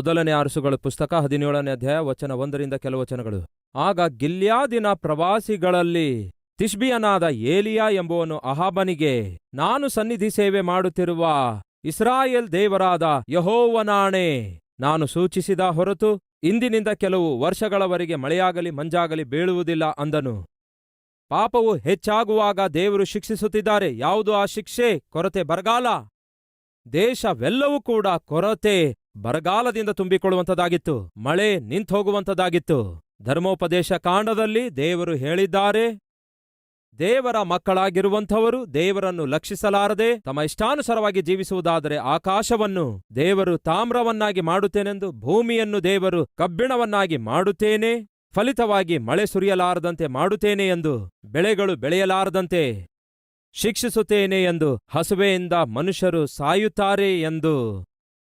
ಮೊದಲನೇ ಅರಸುಗಳ ಪುಸ್ತಕ ಹದಿನೇಳನೇ ಅಧ್ಯಾಯ, ವಚನ ಒಂದರಿಂದ ಕೆಲವು ವಚನಗಳು. ಆಗ ಗಿಲ್ಯಾದಿನ ಪ್ರವಾಸಿಗಳಲ್ಲಿ ತಿಷ್ಬಿಯನಾದ ಏಲಿಯಾ ಎಂಬುವನು ಅಹಾಬನಿಗೆ, ನಾನು ಸನ್ನಿಧಿ ಸೇವೆ ಮಾಡುತ್ತಿರುವ ಇಸ್ರಾಯೇಲ್ ದೇವರಾದ ಯಹೋವನಾಣೆ. ನಾನು ಸೂಚಿಸಿದ ಹೊರತು ಇಂದಿನಿಂದ ಕೆಲವು ವರ್ಷಗಳವರೆಗೆ ಮಳೆಯಾಗಲಿ ಮಂಜಾಗಲಿ ಬೀಳುವುದಿಲ್ಲ ಅಂದನು. ಪಾಪವು ಹೆಚ್ಚಾಗುವಾಗ ದೇವರು ಶಿಕ್ಷಿಸುತ್ತಿದ್ದಾರೆ, ಯಾವುದು ಆ ಶಿಕ್ಷೆ? ಕೊರತೆ ಬರಗಾಲ. ದೇಶವೆಲ್ಲವೂ ಕೂಡ ಕೊರತೆ. ಬರಗಾಲದಿಂದ ತುಂಬಿಕೊಳ್ಳುವಂಥದ್ದಾಗಿತ್ತು, ಮಳೆ ನಿಂತೋಗುವಂಥದ್ದಾಗಿತ್ತು ಧರ್ಮೋಪದೇಶ ಕಾಂಡದಲ್ಲಿ ದೇವರು ಹೇಳಿದ್ದಾರೆ, ದೇವರ ಮಕ್ಕಳಾಗಿರುವಂಥವರು ದೇವರನ್ನು ಲಕ್ಷಿಸಲಾರದೆ ತಮ್ಮ ಇಷ್ಟಾನುಸಾರವಾಗಿ ಜೀವಿಸುವುದಾದರೆ ಆಕಾಶವನ್ನು ದೇವರು ತಾಮ್ರವನ್ನಾಗಿ ಮಾಡುತ್ತೇನೆಂದು ಭೂಮಿಯನ್ನು ದೇವರು ಕಬ್ಬಿಣವನ್ನಾಗಿ ಮಾಡುತ್ತೇನೆ, ಫಲಿತವಾಗಿ ಮಳೆ ಸುರಿಯಲಾರದಂತೆ ಮಾಡುತ್ತೇನೆ ಎಂದು ಬೆಳೆಗಳು ಬೆಳೆಯಲಾರದಂತೆ ಶಿಕ್ಷಿಸುತ್ತೇನೆ ಎಂದು ಹಸುವೆಯಿಂದ ಮನುಷ್ಯರು ಸಾಯುತ್ತಾರೆ ಎಂದು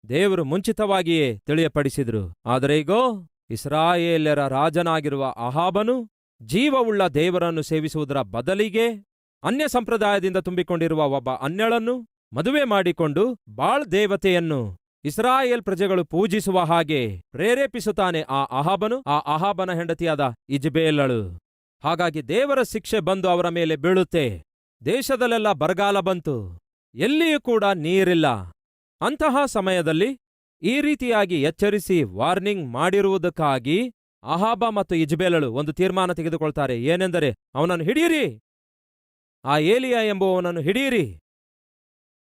ದೇವರು ಮುಂಚಿತವಾಗಿಯೇ ತಿಳಿಯಪಡಿಸಿದ್ರು. ಆದರೆ ಈಗೋ ಇಸ್ರಾಯೇಲ್ಯರ ರಾಜನಾಗಿರುವ ಅಹಾಬನು ಜೀವವುಳ್ಳ ದೇವರನ್ನು ಸೇವಿಸುವುದರ ಬದಲಿಗೆ ಅನ್ಯ ಸಂಪ್ರದಾಯದಿಂದ ತುಂಬಿಕೊಂಡಿರುವ ಒಬ್ಬ ಅನ್ಯಳನ್ನು ಮದುವೆ ಮಾಡಿಕೊಂಡು ಬಾಳ್ ದೇವತೆಯನ್ನು ಇಸ್ರಾಯೇಲ್ ಪ್ರಜೆಗಳು ಪೂಜಿಸುವ ಹಾಗೆ ಪ್ರೇರೇಪಿಸುತ್ತಾನೆ ಆ ಅಹಾಬನು. ಆ ಅಹಾಬನ ಹೆಂಡತಿಯಾದ ಇಜ್ಬೇಲಳು ಹಾಗಾಗಿ ದೇವರ ಶಿಕ್ಷೆ ಬಂದು ಅವರ ಮೇಲೆ ಬೀಳುತ್ತೆ. ದೇಶದಲ್ಲೆಲ್ಲ ಬರಗಾಲ ಬಂತು. ಎಲ್ಲಿಯೂ ಕೂಡ ನೀರಿಲ್ಲ. ಅಂತಹ ಸಮಯದಲ್ಲಿ ಈ ರೀತಿಯಾಗಿ ಎಚ್ಚರಿಸಿ ವಾರ್ನಿಂಗ್ ಮಾಡಿರುವುದಕ್ಕಾಗಿ ಅಹಾಬ ಮತ್ತು ಇಜ್ಬೇಲಳು ಒಂದು ತೀರ್ಮಾನ ತೆಗೆದುಕೊಳ್ತಾರೆ. ಏನೆಂದರೆ, ಅವನನ್ನು ಹಿಡಿಯಿರಿ. ಆ ಏಲಿಯ ಎಂಬುವವನನ್ನು ಹಿಡಿಯಿರಿ.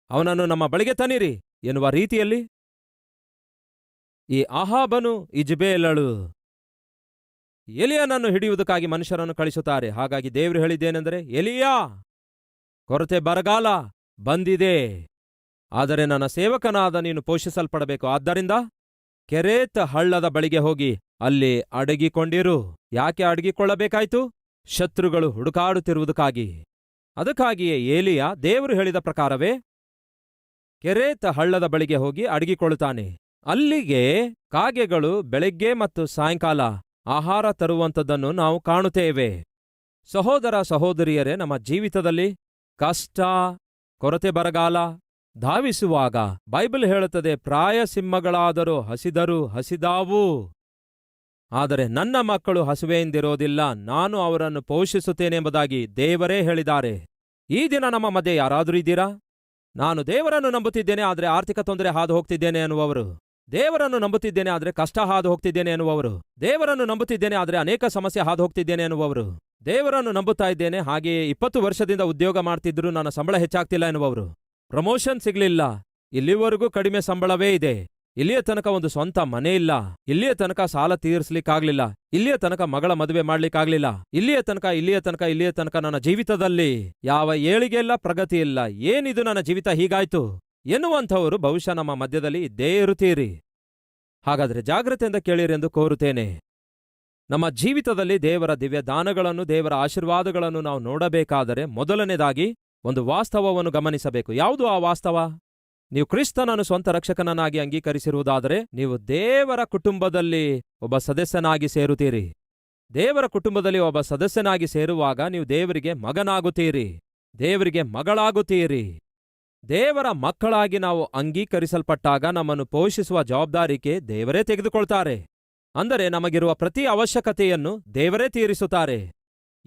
ಅವನನ್ನು ನಮ್ಮ ಬಳಿಗೆ ತನ್ನಿರಿ ಎನ್ನುವ ರೀತಿಯಲ್ಲಿ ಈ ಅಹಾಬನು ಇಜ್ಬೇಲಳು ಎಲಿಯನನ್ನು ಹಿಡಿಯುವುದಕ್ಕಾಗಿ ಮನುಷ್ಯರನ್ನು ಕಳಿಸುತ್ತಾರೆ ಹಾಗಾಗಿ ದೇವರು ಹೇಳಿದ್ದೇನೆಂದರೆ, ಎಲಿಯಾ, ಕೊರತೆ ಬರಗಾಲ ಬಂದಿದೆ. ಆದರೆ ನನ್ನ ಸೇವಕನಾದ ನೀನು ಪೋಷಿಸಲ್ಪಡಬೇಕು. ಆದ್ದರಿಂದ ಕೆರೇತ್ ಹಳ್ಳದ ಬಳಿಗೆ ಹೋಗಿ ಅಲ್ಲಿ ಅಡಗಿಕೊಂಡಿರು. ಯಾಕೆ ಅಡಗಿಕೊಳ್ಳಬೇಕಾಯ್ತು? ಶತ್ರುಗಳು ಹುಡುಕಾಡುತ್ತಿರುವುದಕ್ಕಾಗಿ. ಅದಕ್ಕಾಗಿಯೇ ಏಲಿಯ ದೇವರು ಹೇಳಿದ ಪ್ರಕಾರವೇ ಕೆರೇತ್ ಹಳ್ಳದ ಬಳಿಗೆ ಹೋಗಿ ಅಡಗಿಕೊಳ್ಳುತ್ತಾನೆ. ಅಲ್ಲಿಗೆ ಕಾಗೆಗಳು ಬೆಳಗ್ಗೆ ಮತ್ತು ಸಾಯಂಕಾಲ ಆಹಾರ ತರುವಂಥದ್ದನ್ನು ನಾವು ಕಾಣುತ್ತೇವೆ. ಸಹೋದರ ಸಹೋದರಿಯರೇ, ನಮ್ಮ ಜೀವಿತದಲ್ಲಿ ಕಷ್ಟ, ಕೊರತೆ ಬರಗಾಲ ಧಾವಿಸುವಾಗ ಬೈಬಲ್ ಹೇಳುತ್ತದೆ, ಪ್ರಾಯ ಸಿಂಹಗಳಾದರೂ ಹಸಿದರೂ ಹಸಿದಾವು. ಆದರೆ ನನ್ನ ಮಕ್ಕಳು ಹಸುವೆಯಿಂದಿರೋದಿಲ್ಲ ನಾನು ಅವರನ್ನು ಪೋಷಿಸುತ್ತೇನೆಂಬುದಾಗಿ ದೇವರೇ ಹೇಳಿದ್ದಾರೆ. ಈ ದಿನ ನಮ್ಮ ಮಧ್ಯೆ ಯಾರಾದರೂ ಇದ್ದೀರಾ? ನಾನು ದೇವರನ್ನು ನಂಬುತ್ತಿದ್ದೇನೆ, ಆದರೆ ಆರ್ಥಿಕ ತೊಂದರೆ ಹಾದು ಹೋಗ್ತಿದ್ದೇನೆ ಅನ್ನುವವರು ದೇವರನ್ನು ನಂಬುತ್ತಿದ್ದೇನೆ, ಆದರೆ ಕಷ್ಟ ಹಾದು ಹೋಗ್ತಿದ್ದೇನೆ ಅನ್ನುವವರು ದೇವರನ್ನು ನಂಬುತ್ತಿದ್ದೇನೆ, ಆದರೆ ಅನೇಕ ಸಮಸ್ಯೆ ಹಾದು ಹೋಗ್ತಿದ್ದೇನೆ ಅನ್ನುವವರು ದೇವರನ್ನು ನಂಬುತ್ತಾ ಇದ್ದೇನೆ, ಹಾಗೆಯೇ ಇಪ್ಪತ್ತು ವರ್ಷದಿಂದ ಉದ್ಯೋಗ ಮಾಡ್ತಿದ್ರು ನನ್ನ ಸಂಬಳ ಹೆಚ್ಚಾಗ್ತಿಲ್ಲ ಎನ್ನುವವರು. ಪ್ರಮೋಷನ್ ಸಿಗ್ಲಿಲ್ಲ. ಇಲ್ಲಿವರೆಗೂ ಕಡಿಮೆ ಸಂಬಳವೇ ಇದೆ. ಇಲ್ಲಿಯ ತನಕ ಒಂದು ಸ್ವಂತ ಮನೆ ಇಲ್ಲ. ಇಲ್ಲಿಯ ತನಕ ಸಾಲ ತೀರಿಸ್ಲಿಕ್ಕಾಗ್ಲಿಲ್ಲ. ಇಲ್ಲಿಯ ತನಕ ಮಗಳ ಮದುವೆ ಮಾಡ್ಲಿಕ್ಕಾಗ್ಲಿಲ್ಲ. ಇಲ್ಲಿಯ ತನಕ ಇಲ್ಲಿಯ ತನಕ ಇಲ್ಲಿಯ ತನಕ ನನ್ನ ಜೀವಿತದಲ್ಲಿ ಯಾವ ಏಳಿಗೆಯಲ್ಲ ಪ್ರಗತಿ ಇಲ್ಲ. ಏನಿದು ನನ್ನ ಜೀವಿತ ಹೀಗಾಯ್ತು? ಎನ್ನುವಂಥವರು ಬಹುಶಃ ನಮ್ಮ ಮಧ್ಯದಲ್ಲಿ ಇದ್ದೇ ಇರುತ್ತೀರಿ. ಹಾಗಾದ್ರೆ ಜಾಗ್ರತೆಯಿಂದ ಕೇಳಿರೆಂದು ಕೋರುತ್ತೇನೆ. ನಮ್ಮ ಜೀವಿತದಲ್ಲಿ ದೇವರ ದಿವ್ಯ ದಾನಗಳನ್ನು ದೇವರ ಆಶೀರ್ವಾದಗಳನ್ನು ನಾವು ನೋಡಬೇಕಾದರೆ ಮೊದಲನೇದಾಗಿ ಒಂದು ವಾಸ್ತವವನ್ನು ಗಮನಿಸಬೇಕು. ಯಾವುದು ಆ ವಾಸ್ತವ? ನೀವು ಕ್ರಿಸ್ತನನ್ನು ಸ್ವಂತ ರಕ್ಷಕನನ್ನಾಗಿ ಅಂಗೀಕರಿಸಿರುವುದಾದರೆ ನೀವು ದೇವರ ಕುಟುಂಬದಲ್ಲಿ ಒಬ್ಬ ಸದಸ್ಯನಾಗಿ ಸೇರುತ್ತೀರಿ. ದೇವರ ಕುಟುಂಬದಲ್ಲಿ ಒಬ್ಬ ಸದಸ್ಯನಾಗಿ ಸೇರುವಾಗ ನೀವು ದೇವರಿಗೆ ಮಗನಾಗುತ್ತೀರಿ. ದೇವರಿಗೆ ಮಗಳಾಗುತ್ತೀರಿ. ದೇವರ ಮಕ್ಕಳಾಗಿ ನಾವು ಅಂಗೀಕರಿಸಲ್ಪಟ್ಟಾಗ ನಮ್ಮನ್ನು ಪೋಷಿಸುವ ಜವಾಬ್ದಾರಿಕೆ ದೇವರೇ ತೆಗೆದುಕೊಳ್ತಾರೆ. ಅಂದರೆ ನಮಗಿರುವ ಪ್ರತಿ ಅವಶ್ಯಕತೆಯನ್ನು ದೇವರೇ ತೀರಿಸುತ್ತಾರೆ.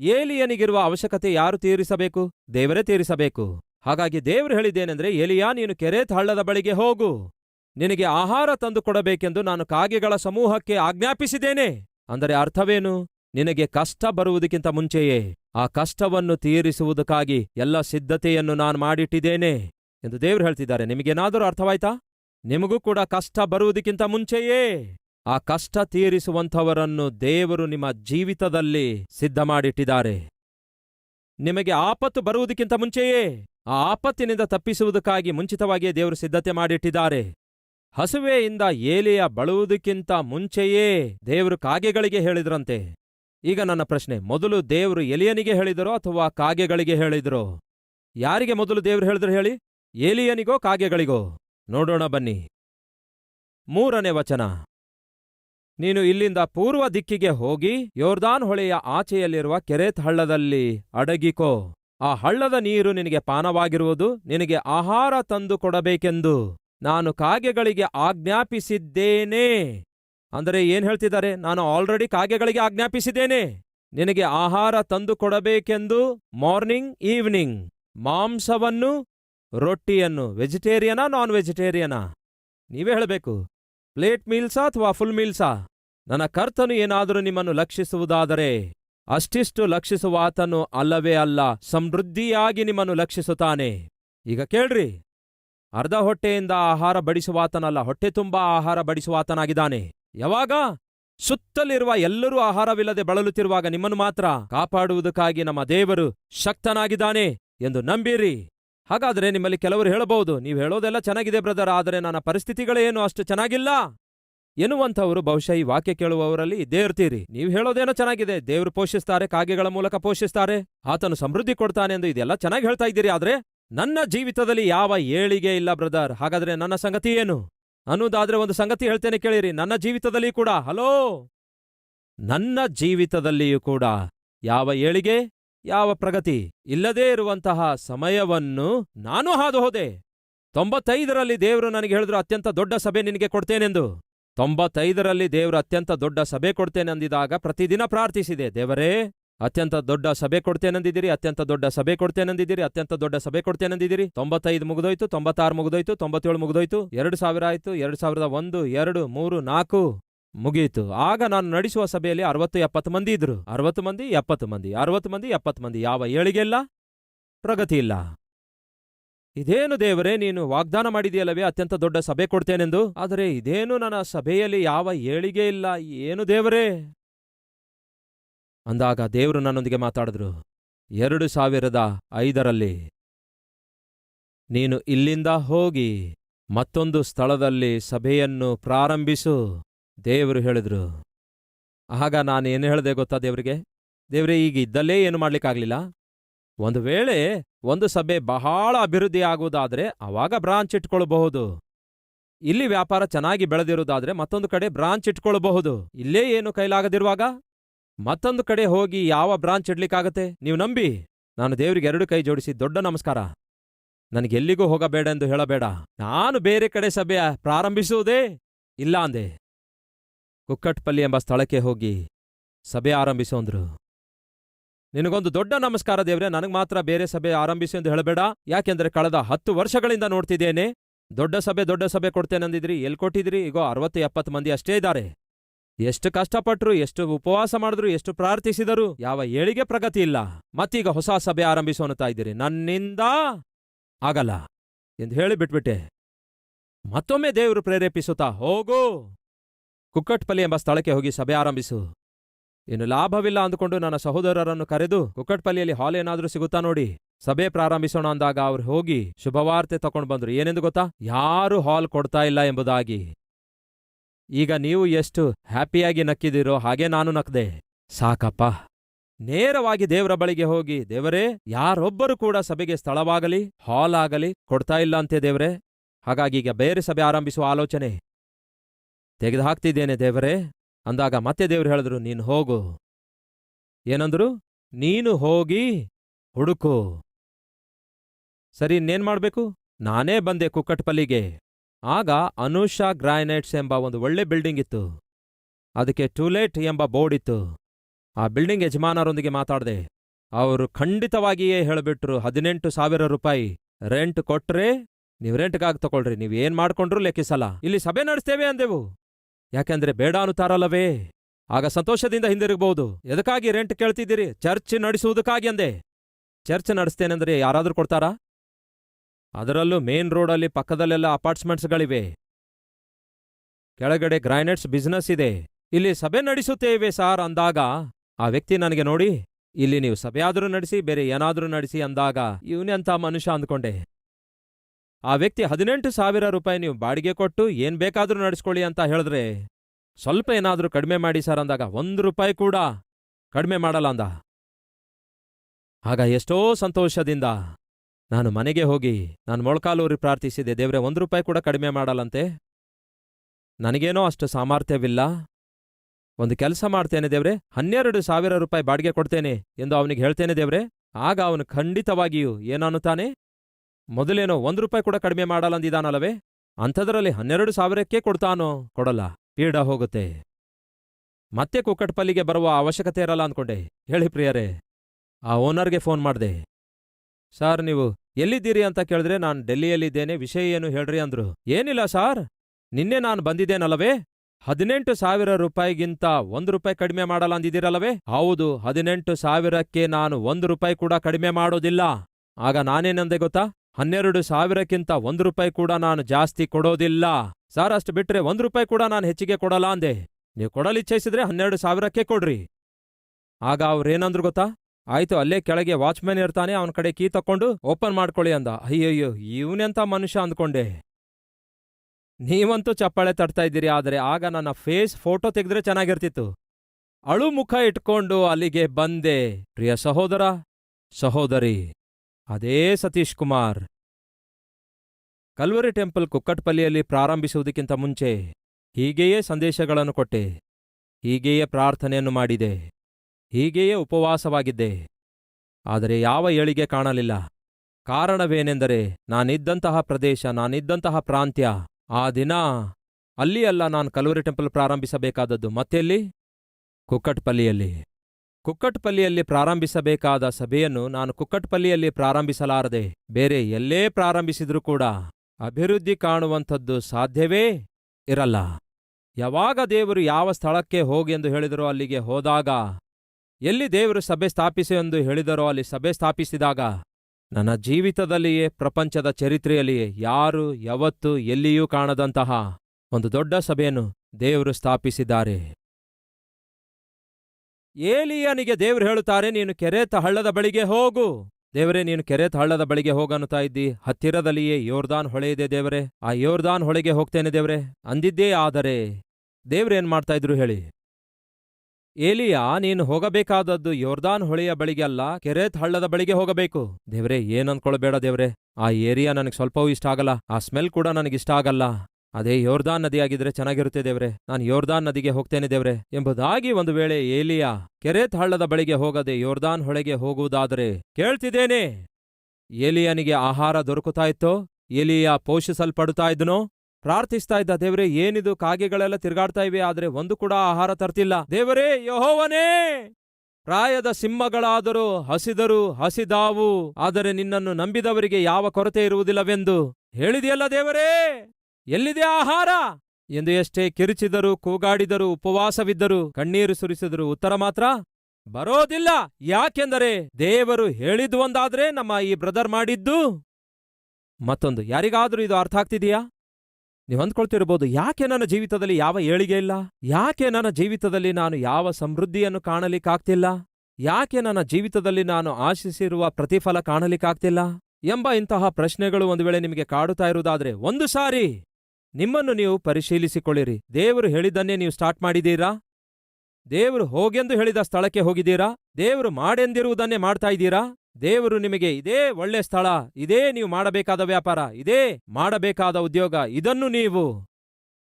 ಏಲಿಯನಿಗಿರುವ ಅವಶ್ಯಕತೆ ಯಾರು ತೀರಿಸಬೇಕು? ದೇವರೇ ತೀರಿಸಬೇಕು. ಹಾಗಾಗಿ ದೇವರು ಹೇಳಿದ್ದೇನೆಂದ್ರೆ, ಏಲಿಯಾ, ನೀನು ಕೆರೆ ಹಳ್ಳದ ಬಳಿಗೆ ಹೋಗು. ನಿನಗೆ ಆಹಾರ ತಂದು ಕೊಡಬೇಕೆಂದು ನಾನು ಕಾಗೆಗಳ ಸಮೂಹಕ್ಕೆ ಆಜ್ಞಾಪಿಸಿದ್ದೇನೆ. ಅಂದರೆ ಅರ್ಥವೇನು? ನಿನಗೆ ಕಷ್ಟ ಬರುವುದಕ್ಕಿಂತ ಮುಂಚೆಯೇ ಆ ಕಷ್ಟವನ್ನು ತೀರಿಸುವುದಕ್ಕಾಗಿ ಎಲ್ಲ ಸಿದ್ಧತೆಯನ್ನು ನಾನು ಮಾಡಿಟ್ಟಿದ್ದೇನೆ ಎಂದು ದೇವರು ಹೇಳ್ತಿದ್ದಾರೆ. ನಿಮಗೇನಾದರೂ ಅರ್ಥವಾಯ್ತಾ? ನಿಮಗೂ ಕೂಡ ಕಷ್ಟ ಬರುವುದಕ್ಕಿಂತ ಮುಂಚೆಯೇ. ಆ ಕಷ್ಟ ತೀರಿಸುವಂಥವರನ್ನು ದೇವರು ನಿಮ್ಮ ಜೀವಿತದಲ್ಲಿ ಸಿದ್ಧ ಮಾಡಿಟ್ಟಿದ್ದಾರೆ ನಿಮಗೆ ಆಪತ್ತು ಬರುವುದಕ್ಕಿಂತ ಮುಂಚೆಯೇ ಆ ಆಪತ್ತಿನಿಂದ ತಪ್ಪಿಸುವುದಕ್ಕಾಗಿ ಮುಂಚಿತವಾಗಿಯೇ ದೇವರು ಸಿದ್ಧತೆ ಮಾಡಿಟ್ಟಿದ್ದಾರೆ. ಹಸುವೆಯಿಂದ ಏಲಿಯ ಬಳುವುದಕ್ಕಿಂತ ಮುಂಚೆಯೇ ದೇವರು ಕಾಗೆಗಳಿಗೆ ಹೇಳಿದ್ರಂತೆ. ಈಗ ನನ್ನ ಪ್ರಶ್ನೆ, ಮೊದಲು ದೇವರು ಎಲಿಯನಿಗೆ ಹೇಳಿದರೋ ಅಥವಾ ಕಾಗೆಗಳಿಗೆ ಹೇಳಿದರೋ? ಯಾರಿಗೆ ಮೊದಲು ದೇವರು ಹೇಳಿದ್ರು ಹೇಳಿ? ಏಲಿಯನಿಗೋ ಕಾಗೆಗಳಿಗೋ? ನೋಡೋಣ ಬನ್ನಿ. ಮೂರನೇ ವಚನ. ನೀನು ಇಲ್ಲಿಂದ ಪೂರ್ವ ದಿಕ್ಕಿಗೆ ಹೋಗಿ ಯೋರ್ದಾನ್ ಹೊಳೆಯ ಆಚೆಯಲ್ಲಿರುವ ಕೆರೆತ್ ಹಳ್ಳದಲ್ಲಿ ಅಡಗಿಕೋ. ಆ ಹಳ್ಳದ ನೀರು ನಿನಗೆ ಪಾನವಾಗಿರುವುದು, ನಿನಗೆ ಆಹಾರ ತಂದು ಕೊಡಬೇಕೆಂದು. ನಾನು ಕಾಗೆಗಳಿಗೆ ಆಜ್ಞಾಪಿಸಿದ್ದೇನೆ. ಅಂದರೆ ಏನ್ ಹೇಳ್ತಿದ್ದಾರೆ? ನಾನು ಆಲ್ರೆಡಿ ಕಾಗೆಗಳಿಗೆ ಆಜ್ಞಾಪಿಸಿದ್ದೇನೆ. ನಿನಗೆ ಆಹಾರ ತಂದು ಕೊಡಬೇಕೆಂದು ಮಾರ್ನಿಂಗ್ ಈವ್ನಿಂಗ್ ಮಾಂಸವನ್ನು, ರೊಟ್ಟಿಯನ್ನು ವೆಜಿಟೇರಿಯನಾ ನಾನ್ ವೆಜಿಟೇರಿಯನಾ ನೀವೇ ಹೇಳಬೇಕು. ಪ್ಲೇಟ್ ಮೀಲ್ಸಾ ಅಥವಾ ಫುಲ್ ಮೀಲ್ಸಾ? ನನ್ನ ಕರ್ತನು ಏನಾದರೂ ನಿಮ್ಮನ್ನು ಲಕ್ಷಿಸುವುದಾದರೆ, ಅಷ್ಟಿಷ್ಟು ಲಕ್ಷಿಸುವ ಆತನು ಅಲ್ಲವೇ ಅಲ್ಲ, ಸಮೃದ್ಧಿಯಾಗಿ ನಿಮ್ಮನ್ನು ಲಕ್ಷಿಸುತ್ತಾನೆ. ಈಗ ಕೇಳ್ರಿ. ಅರ್ಧ ಹೊಟ್ಟೆಯಿಂದ ಆಹಾರ ಬಡಿಸುವಾತನಲ್ಲ, ಹೊಟ್ಟೆ ತುಂಬಾ ಆಹಾರ ಬಡಿಸುವಾತನಾಗಿದ್ದಾನೆ. ಯಾವಾಗ? ಸುತ್ತಲಿರುವ ಎಲ್ಲರೂ ಆಹಾರವಿಲ್ಲದೆ ಬಳಲುತ್ತಿರುವಾಗ ನಿಮ್ಮನ್ನು ಮಾತ್ರ ಕಾಪಾಡುವುದಕ್ಕಾಗಿ ನಮ್ಮ ದೇವರು ಶಕ್ತನಾಗಿದ್ದಾನೆ ಎಂದು ನಂಬಿರಿ. ಹಾಗಾದ್ರೆ ನಿಮ್ಮಲ್ಲಿ ಕೆಲವರು ಹೇಳಬಹುದು, ನೀವು ಹೇಳೋದೆಲ್ಲ ಚೆನ್ನಾಗಿದೆ ಬ್ರದರ್ ಆದರೆ ನನ್ನ ಪರಿಸ್ಥಿತಿಗಳೇನು ಅಷ್ಟು ಚೆನ್ನಾಗಿಲ್ಲ? ಎನ್ನುವಂಥವರು ಬಹುಶಃ ಈ ವಾಕ್ಯ ಕೇಳುವವರಲ್ಲಿ ಇದ್ದೇ ಇರ್ತೀರಿ. ನೀವು ಹೇಳೋದೇನೋ ಚೆನ್ನಾಗಿದೆ, ದೇವರು ಪೋಷಿಸ್ತಾರೆ, ಕಾಗೆಗಳ ಮೂಲಕ ಪೋಷಿಸ್ತಾರೆ, ಆತನು ಸಮೃದ್ಧಿ ಕೊಡ್ತಾನೆ ಎಂದು ಇದೆಲ್ಲ ಚೆನ್ನಾಗಿ ಹೇಳ್ತಾ ಇದ್ದೀರಿ, ಆದರೆ ನನ್ನ ಜೀವಿತದಲ್ಲಿ ಯಾವ ಏಳಿಗೆ ಇಲ್ಲ ಬ್ರದರ್ ಹಾಗಾದ್ರೆ ನನ್ನ ಸಂಗತಿ ಏನು? ಅನ್ನೋದಾದ್ರೆ ಒಂದು ಸಂಗತಿ ಹೇಳ್ತೇನೆ ಕೇಳಿರಿ, ನನ್ನ ಜೀವಿತದಲ್ಲಿ ಕೂಡ, ಹಲೋ? ನನ್ನ ಜೀವಿತದಲ್ಲಿಯೂ ಕೂಡ ಯಾವ ಏಳಿಗೆ ಯಾವ ಪ್ರಗತಿ? ಇಲ್ಲದೇ ಇರುವಂತಹ ಸಮಯವನ್ನು ನಾನು ಹಾದು ಹೋದೆ ತೊಂಬತ್ತೈದರಲ್ಲಿ ದೇವರು ನನಗೆ ಹೇಳಿದ್ರು, ಅತ್ಯಂತ ದೊಡ್ಡ ಸಭೆ ನಿನಗೆ ಕೊಡ್ತೇನೆಂದು. ತೊಂಬತ್ತೈದರಲ್ಲಿ ದೇವರು ಅತ್ಯಂತ ದೊಡ್ಡ ಸಭೆ ಕೊಡ್ತೇನೆಂದಿದಾಗ ಪ್ರತಿದಿನ ಪ್ರಾರ್ಥಿಸಿದೆ, ದೇವರೇ, ಅತ್ಯಂತ ದೊಡ್ಡ ಸಭೆ ಕೊಡ್ತೇನೆಂದಿದ್ದೀರಿ, ಅತ್ಯಂತ ದೊಡ್ಡ ಸಭೆ ಕೊಡ್ತೇನೆಂದಿದ್ದೀರಿ, ಅತ್ಯಂತ ದೊಡ್ಡ ಸಭೆ ಕೊಡ್ತೇನೆಂದಿದ್ದೀರಿ. ತೊಂಬತ್ತೈದು ಮುಗಿದೋಯ್ತು, ತೊಂಬತ್ತಾರು ಮುಗಿದೋಯ್ತು, ತೊಂಬತ್ತೇಳು ಮುಗಿದೋಯ್ತು, ಎರಡು ಸಾವಿರ ಆಯಿತು, ಎರಡು ಸಾವಿರದ ಒಂದು, ಎರಡು, ಮೂರು, ನಾಲ್ಕು. ಮುಗಿಯಿತು ಆಗ ನಾನು ನಡೆಸುವ ಸಭೆಯಲ್ಲಿ ಅರವತ್ತು, ಎಪ್ಪತ್ತು ಮಂದಿ ಇದ್ರು. ಅರವತ್ತು ಮಂದಿ, ಎಪ್ಪತ್ತು ಮಂದಿ. ಅರವತ್ತು ಮಂದಿ, ಎಪ್ಪತ್ತು ಮಂದಿ. ಯಾವ ಏಳಿಗೆ ಇಲ್ಲ ಪ್ರಗತಿ ಇಲ್ಲ. ಇದೇನು ದೇವರೇ, ನೀನು ವಾಗ್ದಾನ ಮಾಡಿದೆಯಲ್ಲವೇ? ಅತ್ಯಂತ ದೊಡ್ಡ ಸಭೆ ಕೊಡ್ತೇನೆಂದು? ಆದರೆ ಇದೇನು ನನ್ನ ಸಭೆಯಲ್ಲಿ ಯಾವ ಏಳಿಗೆ ಇಲ್ಲ? ಏನು ದೇವರೇ? ಅಂದಾಗ ದೇವರು ನನ್ನೊಂದಿಗೆ ಮಾತಾಡಿದ್ರು. ಎರಡು ಸಾವಿರದ ಐದರಲ್ಲಿ, ನೀನು ಇಲ್ಲಿಂದ ಹೋಗಿ ಮತ್ತೊಂದು ಸ್ಥಳದಲ್ಲಿ ಸಭೆಯನ್ನು ಪ್ರಾರಂಭಿಸು. ದೇವರು ಹೇಳಿದ್ರು, ಆಗ ನಾನು ಏನು ಹೇಳಿದೆ ಗೊತ್ತಾ ದೇವರಿಗೆ? ದೇವರೇ, ಈಗ ಇದ್ದಲ್ಲೇ ಏನು ಮಾಡ್ಲಿಕ್ಕಾಗ್ಲಿಲ್ಲ? ಒಂದು ವೇಳೆ ಒಂದು ಸಭೆ ಬಹಳ ಅಭಿವೃದ್ಧಿ ಆಗುವುದಾದ್ರೆ ಅವಾಗ ಬ್ರಾಂಚ್ ಇಟ್ಕೊಳ್ಬಹುದು. ಇಲ್ಲಿ ವ್ಯಾಪಾರ ಚೆನ್ನಾಗಿ ಬೆಳೆದಿರುವುದಾದ್ರೆ ಮತ್ತೊಂದು ಕಡೆ ಬ್ರಾಂಚ್ ಇಟ್ಕೊಳ್ಬಹುದು. ಇಲ್ಲೇ ಏನು ಕೈಲಾಗದಿರುವಾಗ? ಮತ್ತೊಂದು ಕಡೆ ಹೋಗಿ ಯಾವ ಬ್ರಾಂಚ್ ಇಡ್ಲಿಕ್ಕಾಗತ್ತೆ? ನೀವು ನಂಬಿ. ನಾನು ದೇವರಿಗೆ ಎರಡು ಕೈ ಜೋಡಿಸಿ ದೊಡ್ಡ ನಮಸ್ಕಾರ. ನನಗೆಲ್ಲಿಗೂ ಹೋಗಬೇಡ ಎಂದು ಹೇಳಬೇಡ. ನಾನು ಬೇರೆ ಕಡೆ ಸಭೆ ಪ್ರಾರಂಭಿಸುವುದೇ ಇಲ್ಲ ಅಂದೆ. ಕುಕ್ಕಟ್ಪಲ್ಲಿ ಎಂಬ ಸ್ಥಳಕ್ಕೆ ಹೋಗಿ ಸಭೆ ಆರಂಭಿಸೋಂದ್ರು. ನಿನಗೊಂದು ದೊಡ್ಡ ನಮಸ್ಕಾರ ದೇವ್ರೆ, ನನಗೆ ಮಾತ್ರ ಬೇರೆ ಸಭೆ ಆರಂಭಿಸಿ ಎಂದು ಹೇಳಬೇಡ. ಯಾಕೆಂದ್ರೆ ಕಳೆದ ಹತ್ತು ವರ್ಷಗಳಿಂದ ನೋಡ್ತಿದ್ದೇನೆ. ದೊಡ್ಡ ಸಭೆ ದೊಡ್ಡ ಸಭೆ ಕೊಡ್ತೇನೆಂದಿದ್ರಿ ಎಲ್ ಕೊಟ್ಟಿದ್ರಿ? ಈಗೋ ಅರವತ್ತು ಎಪ್ಪತ್ತು ಮಂದಿ ಅಷ್ಟೇ ಇದ್ದಾರೆ. ಎಷ್ಟು ಕಷ್ಟಪಟ್ಟರು ಎಷ್ಟು ಉಪವಾಸ ಮಾಡಿದ್ರು, ಎಷ್ಟು ಪ್ರಾರ್ಥಿಸಿದರು, ಯಾವ ಏಳಿಗೆ ಪ್ರಗತಿ ಇಲ್ಲ. ಮತ್ತೀಗ ಹೊಸ ಸಭೆ ಆರಂಭಿಸು ಅನ್ನುತ್ತಾ ಇದ್ದೀರಿ. ನನ್ನಿಂದ ಆಗಲ್ಲ ಎಂದು ಹೇಳಿ ಬಿಟ್ಬಿಟ್ಟೆ. ಮತ್ತೊಮ್ಮೆ ದೇವರು ಪ್ರೇರೇಪಿಸುತ್ತಾ ಹೋಗು. ಕುಕ್ಕಟ್ಪಲ್ಲಿ ಎಂಬ ಸ್ಥಳಕ್ಕೆ ಹೋಗಿ ಸಭೆ ಆರಂಭಿಸು. ಇನ್ನು ಲಾಭವಿಲ್ಲ ಅಂದುಕೊಂಡು ನನ್ನ ಸಹೋದರರನ್ನು ಕರೆದು ಕುಕ್ಕಟ್ಪಲ್ಲಿಯಲ್ಲಿ ಹಾಲ್ ಏನಾದರೂ ಸಿಗುತ್ತಾ ನೋಡಿ. ಸಭೆ ಪ್ರಾರಂಭಿಸೋಣ ಅಂದಾಗ ಅವ್ರು ಹೋಗಿ ಶುಭವಾರ್ತೆ ತಕೊಂಡು ಬಂದರು. ಏನೆಂದು ಗೊತ್ತಾ? ಯಾರು ಹಾಲ್ ಕೊಡ್ತಾ ಇಲ್ಲ ಎಂಬುದಾಗಿ. ಈಗ ನೀವು ಎಷ್ಟು ಹ್ಯಾಪಿಯಾಗಿ ನಕ್ಕಿದಿರೋ ಹಾಗೆ ನಾನು ನಕ್ದೆ. ಸಾಕಪ್ಪ. ನೇರವಾಗಿ ದೇವರ ಬಳಿಗೆ ಹೋಗಿ, ದೇವರೇ, ಯಾರೊಬ್ಬರು ಕೂಡ ಸಭೆಗೆ ಸ್ಥಳವಾಗಲಿ, ಹಾಲ್ ಆಗಲಿ ಕೊಡ್ತಾ ಇಲ್ಲ ಅಂತೆ ದೇವರೇ. ಹಾಗಾಗಿ ಈಗ ಬೇರೆ ಸಭೆ ಆರಂಭಿಸುವ ಆಲೋಚನೆ. ತೆಗೆದುಹಾಕ್ತಿದ್ದೇನೆ ದೇವರೇ. ಅಂದಾಗ ಮತ್ತೆ ದೇವರು ಹೇಳಿದ್ರು, ನೀನು ಹೋಗು. ಏನಂದ್ರು, ನೀನು ಹೋಗಿ ಹುಡುಕು. ಸರಿ, ಇನ್ನೇನ್ ಮಾಡ್ಬೇಕು? ನಾನೇ ಬಂದೆ ಕುಕ್ಕಟ್ಪಲ್ಲಿಗೆ. ಆಗ ಅನುಷಾ ಗ್ರಾನೈಟ್ಸ್ ಎಂಬ ಒಂದು ಒಳ್ಳೆ ಬಿಲ್ಡಿಂಗ್ ಇತ್ತು. ಅದಕ್ಕೆ ಟೂಲೇಟ್ ಎಂಬ ಬೋರ್ಡ್ ಇತ್ತು. ಆ ಬಿಲ್ಡಿಂಗ್ ಯಜಮಾನರೊಂದಿಗೆ ಮಾತಾಡಿದೆ. ಅವರು ಖಂಡಿತವಾಗಿಯೇ ಹೇಳ್ಬಿಟ್ರು, ಹದಿನೆಂಟು ಸಾವಿರ ರೂಪಾಯಿ. ರೆಂಟ್ ಕೊಟ್ರೆ, ನೀವು ರೆಂಟ್ಗಾಗಿ ತಗೊಳ್ರಿ, ನೀವು ಏನ್ ಮಾಡ್ಕೊಂಡ್ರೂ ಲೆಕ್ಕಿಸಲ್ಲ. ಇಲ್ಲಿ ಸಭೆ ನಡೆಸ್ತೇವೆ ಅಂದೆವು. ಯಾಕೆಂದ್ರೆ ಬೇಡ ಅನ್ನುತ್ತಾರಲ್ಲವೇ? ಆಗ ಸಂತೋಷದಿಂದ ಹಿಂದಿರುಗಬಹುದು. ಎದಕ್ಕಾಗಿ ರೆಂಟ್ ಕೇಳ್ತಿದ್ದೀರಿ? ಚರ್ಚ್ ನಡೆಸುವುದಕ್ಕಾಗಿ ಅಂದೆ. ಚರ್ಚ್ ನಡೆಸ್ತೇನೆಂದ್ರೆ ಯಾರಾದರೂ ಕೊಡ್ತಾರಾ? ಅದರಲ್ಲೂ ಮೇನ್ ರೋಡಲ್ಲಿ ಪಕ್ಕದಲ್ಲೆಲ್ಲ ಅಪಾರ್ಟ್ಮೆಂಟ್ಸ್ಗಳಿವೆ ಕೆಳಗಡೆ ಗ್ರೈನೆಟ್ಸ್ ಬಿಸ್ನೆಸ್ ಇದೆ. ಇಲ್ಲಿ ಸಭೆ ನಡೆಸುತ್ತೇವೆ ಸಾರ್ ಅಂದಾಗ, ಆ ವ್ಯಕ್ತಿ ನನಗೆ ನೋಡಿ, ಇಲ್ಲಿ ನೀವು ಸಭೆಯಾದರೂ ನಡೆಸಿ, ಬೇರೆ ಏನಾದರೂ ನಡೆಸಿ ಅಂದಾಗ ಇವನೆಂತ ಮನುಷ್ಯ ಅಂದ್ಕೊಂಡೆ. ಆ ವ್ಯಕ್ತಿ ಹದಿನೆಂಟು ಸಾವಿರ ರೂಪಾಯಿ ನೀವು ಬಾಡಿಗೆ ಕೊಟ್ಟು ಏನ್ ಬೇಕಾದ್ರೂ ನಡೆಸ್ಕೊಳ್ಳಿ ಅಂತ ಹೇಳಿದ್ರೆ ಸ್ವಲ್ಪ ಏನಾದ್ರೂ ಕಡಿಮೆ ಮಾಡಿ ಸರ್ ಅಂದಾಗ ಒಂದು ರೂಪಾಯಿ ಕೂಡ ಕಡಿಮೆ ಮಾಡಲ್ಲ ಅಂದ. ಆಗ ಎಷ್ಟೋ ಸಂತೋಷದಿಂದ ನಾನು ಮನೆಗೆ ಹೋಗಿ ನಾನು ಮೊಳಕಾಲೂರಿ ಪ್ರಾರ್ಥಿಸಿದೆ, ದೇವ್ರೆ ಒಂದು ರೂಪಾಯಿ ಕೂಡ ಕಡಿಮೆ ಮಾಡಲ್ಲಂತೆ. ನನಗೇನೋ ಅಷ್ಟು ಸಾಮರ್ಥ್ಯವಿಲ್ಲ. ಒಂದು ಕೆಲಸ ಮಾಡ್ತೇನೆ ದೇವ್ರೆ, ಹನ್ನೆರಡು ಸಾವಿರ ರೂಪಾಯಿ ಬಾಡಿಗೆ ಕೊಡ್ತೇನೆ ಎಂದು ಅವನಿಗೆ ಹೇಳ್ತೇನೆ ದೇವ್ರೆ, ಆಗ ಅವನು ಖಂಡಿತವಾಗಿಯೂ ಏನನ್ನುತ್ತಾನೆ ಮೊದಲೇನೋ ಒಂದ್ ರೂಪಾಯಿ ಕೂಡ ಕಡಿಮೆ ಮಾಡಲ್ಲಂದಿದಾನಲ್ಲವೇ ಅಂಥದ್ರಲ್ಲಿ ಹನ್ನೆರಡು ಸಾವಿರಕ್ಕೆ ಕೊಡ್ತಾನೋ? ಕೊಡಲ್ಲ, ಪೀಡ ಹೋಗುತ್ತೆ. ಮತ್ತೆ ಕುಕ್ಕಟ್ಪಲ್ಲಿಗೆ ಬರುವ ಅವಶ್ಯಕತೆ ಇರಲ್ಲ ಅನ್ಕೊಂಡೆ ಹೇಳಿ ಪ್ರಿಯರೇ, ಆ ಓನರ್ಗೆ ಫೋನ್ ಮಾಡ್ದೆ. ಸಾರ್, ನೀವು ಎಲ್ಲಿದ್ದೀರಿ ಅಂತ ಕೇಳಿದ್ರೆ ನಾನು ಡೆಲ್ಲಿಯಲ್ಲಿದ್ದೇನೆ, ವಿಷಯ ಏನು ಹೇಳ್ರಿ ಅಂದ್ರು. ಏನಿಲ್ಲ ಸಾರ್, ನಿನ್ನೆ ನಾನು ಬಂದಿದ್ದೇನಲ್ಲವೇ? ಹದಿನೆಂಟು ಸಾವಿರ ರೂಪಾಯಿಗಿಂತ ಒಂದು ರೂಪಾಯಿ ಕಡಿಮೆ ಮಾಡಲ್ಲ ಅಂದಿದ್ದೀರಲ್ಲವೇ ಹೌದು, ಹದಿನೆಂಟು ಸಾವಿರಕ್ಕೆ ನಾನು ಒಂದು ರೂಪಾಯಿ ಕೂಡ ಕಡಿಮೆ ಮಾಡೋದಿಲ್ಲ. ಆಗ ನಾನೇನಂದೆ ಗೊತ್ತಾ? ಹನ್ನೆರಡು ಸಾವಿರಕ್ಕಿಂತ ಒಂದು ರೂಪಾಯಿ ಕೂಡ ನಾನು ಜಾಸ್ತಿ ಕೊಡೋದಿಲ್ಲ. ಸರ್, ಅಷ್ಟು ಬಿಟ್ರೆ ಒಂದು ರೂಪಾಯಿ ಕೂಡ ನಾನು ಹೆಚ್ಚಿಗೆ ಕೊಡಲ್ಲ ಅಂದೆ. ನೀವು ಕೊಡಲಿಚ್ಛಿಸಿದ್ರೆ ಹನ್ನೆರಡು ಸಾವಿರಕ್ಕೆ ಕೊಡ್ರಿ. ಆಗ ಅವ್ರೇನಂದ್ರು ಗೊತ್ತಾ? ಆಯ್ತು, ಅಲ್ಲೇ ಕೆಳಗೆ ವಾಚ್ಮ್ಯಾನ್ ಇರ್ತಾನೆ, ಅವನ ಕಡೆ ಕೀ ತಕೊಂಡು ಓಪನ್ ಮಾಡ್ಕೊಳ್ಳಿ ಅಂದ. ಅಯ್ಯಯ್ಯೋ, ಇವನೆಂತ ಮನುಷ್ಯ ಅಂದ್ಕೊಂಡೆ. ನೀವಂತೂ ಚಪ್ಪಾಳೆ ತಡ್ತಾ ಇದ್ದೀರಿ, ಆದರೆ ಆಗ ನನ್ನ ಫೇಸ್ ಫೋಟೋ ತೆಗೆದ್ರೆ ಚೆನ್ನಾಗಿರ್ತಿತ್ತು. ಅಳು ಮುಖ ಇಟ್ಕೊಂಡು ಅಲ್ಲಿಗೆ ಬಂದೆ. ಪ್ರಿಯ ಸಹೋದರ, ಸಹೋದರಿ. ಅದೇ ಸತೀಶ್ ಕುಮಾರ್. ಕಲ್ವರಿ ಟೆಂಪಲ್ ಕುಕ್ಕಟ್ಪಲ್ಲಿಯಲ್ಲಿ ಪ್ರಾರಂಭಿಸುವುದಕ್ಕಿಂತ ಮುಂಚೆ ಹೀಗೆಯೇ ಸಂದೇಶಗಳನ್ನು ಕೊಟ್ಟೆ. ಹೀಗೆಯೇ ಪ್ರಾರ್ಥನೆಯನ್ನು ಮಾಡಿದೆ. ಹೀಗೆಯೇ ಉಪವಾಸವಾಗಿದ್ದೆ. ಆದರೆ ಯಾವ ಏಳಿಗೆ ಕಾಣಲಿಲ್ಲ. ಕಾರಣವೇನೆಂದರೆ ನಾನಿದ್ದಂತಹ ಪ್ರದೇಶ, ನಾನಿದ್ದಂತಹ ಪ್ರಾಂತ್ಯ, ಆ ದಿನ ಅಲ್ಲಿ ಅಲ್ಲ ನಾನು ಕಲ್ವರಿ ಟೆಂಪಲ್ ಪ್ರಾರಂಭಿಸಬೇಕಾದದ್ದು. ಮತ್ತೆಲ್ಲಿ? ಕುಕ್ಕಟ್ಪಲ್ಲಿಯಲ್ಲಿ. ಕುಕ್ಕಟ್ಪಲ್ಲಿಯಲ್ಲಿ ಪ್ರಾರಂಭಿಸಬೇಕಾದ ಸಭೆಯನ್ನು ನಾನು ಕುಕ್ಕಟ್ಪಲ್ಲಿಯಲ್ಲಿ ಪ್ರಾರಂಭಿಸಲಾರದೆ, ಬೇರೆ ಎಲ್ಲೇ ಪ್ರಾರಂಭಿಸಿದ್ರೂ ಕೂಡ ಅಭಿವೃದ್ಧಿ ಕಾಣುವಂಥದ್ದು ಸಾಧ್ಯವೇ ಇರಲ್ಲ. ಯಾವಾಗ ದೇವರು ಯಾವ ಸ್ಥಳಕ್ಕೆ ಹೋಗಿ ಎಂದು ಹೇಳಿದರೋ ಅಲ್ಲಿಗೆ ಹೋದಾಗ, ಎಲ್ಲಿ ದೇವರು ಸಭೆ ಸ್ಥಾಪಿಸು ಎಂದು ಹೇಳಿದರೋ ಅಲ್ಲಿ ಸಭೆ ಸ್ಥಾಪಿಸಿದಾಗ, ನನ್ನ ಜೀವಿತದಲ್ಲಿಯೇ, ಪ್ರಪಂಚದ ಚರಿತ್ರೆಯಲ್ಲಿಯೇ ಯಾರು ಯಾವತ್ತು ಎಲ್ಲಿಯೂ ಕಾಣದಂತಹ ಒಂದು ದೊಡ್ಡ ಸಭೆಯನ್ನು ದೇವರು ಸ್ಥಾಪಿಸಿದ್ದಾರೆ. ಏಲಿಯನಿಗೆ ದೇವರು ಹೇಳುತ್ತಾರೆ, ನೀನು ಕೆರೆತ ಹಳ್ಳದ ಬಳಿಗೆ ಹೋಗು. ದೇವರೇ, ನೀನು ಕೆರೆತ ಹಳ್ಳದ ಬಳಿಗೆ ಹೋಗನ್ನುತ್ತಾ ಇದ್ದಿ. ಹತ್ತಿರದಲ್ಲಿಯೇ ಯೋರ್ದಾನ್ ಹೊಳೆ ಇದೆ ದೇವರೇ. ಆ ಯೋರ್ದಾನ್ ಹೊಳೆಗೆ ಹೋಗ್ತೇನೆ ದೇವರೇ. ಅಂದಿದ್ದೇ ಆದರೆ ದೇವ್ರೇನ್ ಮಾಡ್ತಾ ಇದ್ರು ಹೇಳಿ. ಏಲಿಯ, ನೀನು ಹೋಗಬೇಕಾದದ್ದು ಯೋರ್ದಾನ್ ಹೊಳೆಯ ಬಳಿಗೆ ಅಲ್ಲ, ಕೆರೆತ್ ಹಳ್ಳದ ಬಳಿಗೆ ಹೋಗಬೇಕು. ದೇವ್ರೆ, ಏನನ್ಕೊಳ್ಬೇಡ ದೇವ್ರೆ. ಆ ಏರಿಯಾ ನನಗೆ ಸ್ವಲ್ಪವೂ ಇಷ್ಟ ಆಗಲ್ಲ. ಆ ಸ್ಮೆಲ್ ಕೂಡ ನನಗಿಷ್ಟ ಆಗಲ್ಲ. ಅದೇ ಯೋರ್ದಾನ್ ನದಿಯಾಗಿದ್ರೆ ಚೆನ್ನಾಗಿರುತ್ತೆ ದೇವ್ರೆ. ನಾನು ಯೋರ್ದಾನ್ ನದಿಗೆ ಹೋಗ್ತೇನೆ ದೇವ್ರೆ. ಎಂಬುದಾಗಿ ಒಂದು ವೇಳೆ ಏಲಿಯ ಕೆರೆ ಹಳ್ಳದ ಬಳಿಗೆ ಹೋಗದೆ ಯೋರ್ದಾನ್ ಹೊಳೆಗೆ ಹೋಗುವುದಾದರೆ ಕೇಳ್ತಿದ್ದೇನೆ. ಏಲಿಯನಿಗೆ ಆಹಾರ ದೊರಕುತ್ತಾ ಇತ್ತೋ? ಏಲಿಯ ಪೋಷಿಸಲ್ಪಡುತ್ತಾ ಇದ್ನೋ? ಪ್ರಾರ್ಥಿಸ್ತಾ ಇದ್ದ ದೇವ್ರೆ, ಏನಿದು? ಕಾಗೆಗಳೆಲ್ಲ ತಿರುಗಾಡ್ತಾ ಇವೆ, ಆದ್ರೆ ಒಂದು ಕೂಡ ಆಹಾರ ತರ್ತಿಲ್ಲ. ದೇವರೇ, ಯಹೋವನೇ! ಪ್ರಾಯದ ಸಿಂಹಗಳಾದರೂ ಹಸಿದರು ಹಸಿದಾವು, ಆದರೆ ನಿನ್ನನ್ನು ನಂಬಿದವರಿಗೆ ಯಾವ ಕೊರತೆ ಇರುವುದಿಲ್ಲವೆಂದು ಹೇಳಿದೆಯಲ್ಲ ದೇವರೇ? ಎಲ್ಲಿದೆ ಆಹಾರ? ಎಂದು ಎಷ್ಟೇ ಕಿರುಚಿದರು, ಕೂಗಾಡಿದರು, ಉಪವಾಸವಿದ್ದರು, ಕಣ್ಣೀರು ಸುರಿಸಿದರು ಉತ್ತರ ಮಾತ್ರ? ಬರೋದಿಲ್ಲ. ಯಾಕೆಂದರೆ ದೇವರು ಹೇಳಿದ್ದು ಒಂದಾದ್ರೆ ನಮ್ಮ ಈ ಬ್ರದರ್ ಮಾಡಿದ್ದು? ಮತ್ತೊಂದು, ಯಾರಿಗಾದ್ರೂ ಇದು ಅರ್ಥ ಆಗ್ತಿದೆಯಾ? ನೀವು ಅಂದ್ಕೊಳ್ತಿರ್ಬೋದು, ಯಾಕೆ ನನ್ನ ಜೀವಿತದಲ್ಲಿ ಯಾವ ಏಳಿಗೆ ಇಲ್ಲ? ಯಾಕೆ ನನ್ನ ಜೀವಿತದಲ್ಲಿ ನಾನು ಯಾವ ಸಮೃದ್ಧಿಯನ್ನು ಕಾಣಲಿಕ್ಕಾಗ್ತಿಲ್ಲ? ಯಾಕೆ ನನ್ನ ಜೀವಿತದಲ್ಲಿ ನಾನು ಆಶಿಸಿರುವ ಪ್ರತಿಫಲ ಕಾಣಲಿಕ್ಕಾಗ್ತಿಲ್ಲ? ಎಂಬ ಇಂತಹ ಪ್ರಶ್ನೆಗಳು ಒಂದು ವೇಳೆ ನಿಮಗೆ ಕಾಡುತ್ತಾ ಇರುವುದಾದ್ರೆ, ಒಂದು ಸಾರಿ! ನಿಮ್ಮನ್ನು ನೀವು ಪರಿಶೀಲಿಸಿಕೊಳ್ಳಿರಿ. ದೇವರು ಹೇಳಿದ್ದನ್ನೇ ನೀವು ಸ್ಟಾರ್ಟ್ ಮಾಡಿದ್ದೀರಾ? ದೇವರು ಹೋಗೆಂದು ಹೇಳಿದ ಸ್ಥಳಕ್ಕೆ ಹೋಗಿದ್ದೀರಾ? ದೇವರು ಮಾಡೆಂದಿರುವುದನ್ನೇ ಮಾಡ್ತಾ ಇದ್ದೀರಾ? ದೇವರು ನಿಮಗೆ ಇದೇ ಒಳ್ಳೆ ಸ್ಥಳ, ಇದೇ ನೀವು ಮಾಡಬೇಕಾದ ವ್ಯಾಪಾರ, ಇದೇ ಮಾಡಬೇಕಾದ ಉದ್ಯೋಗ, ಇದನ್ನು ನೀವು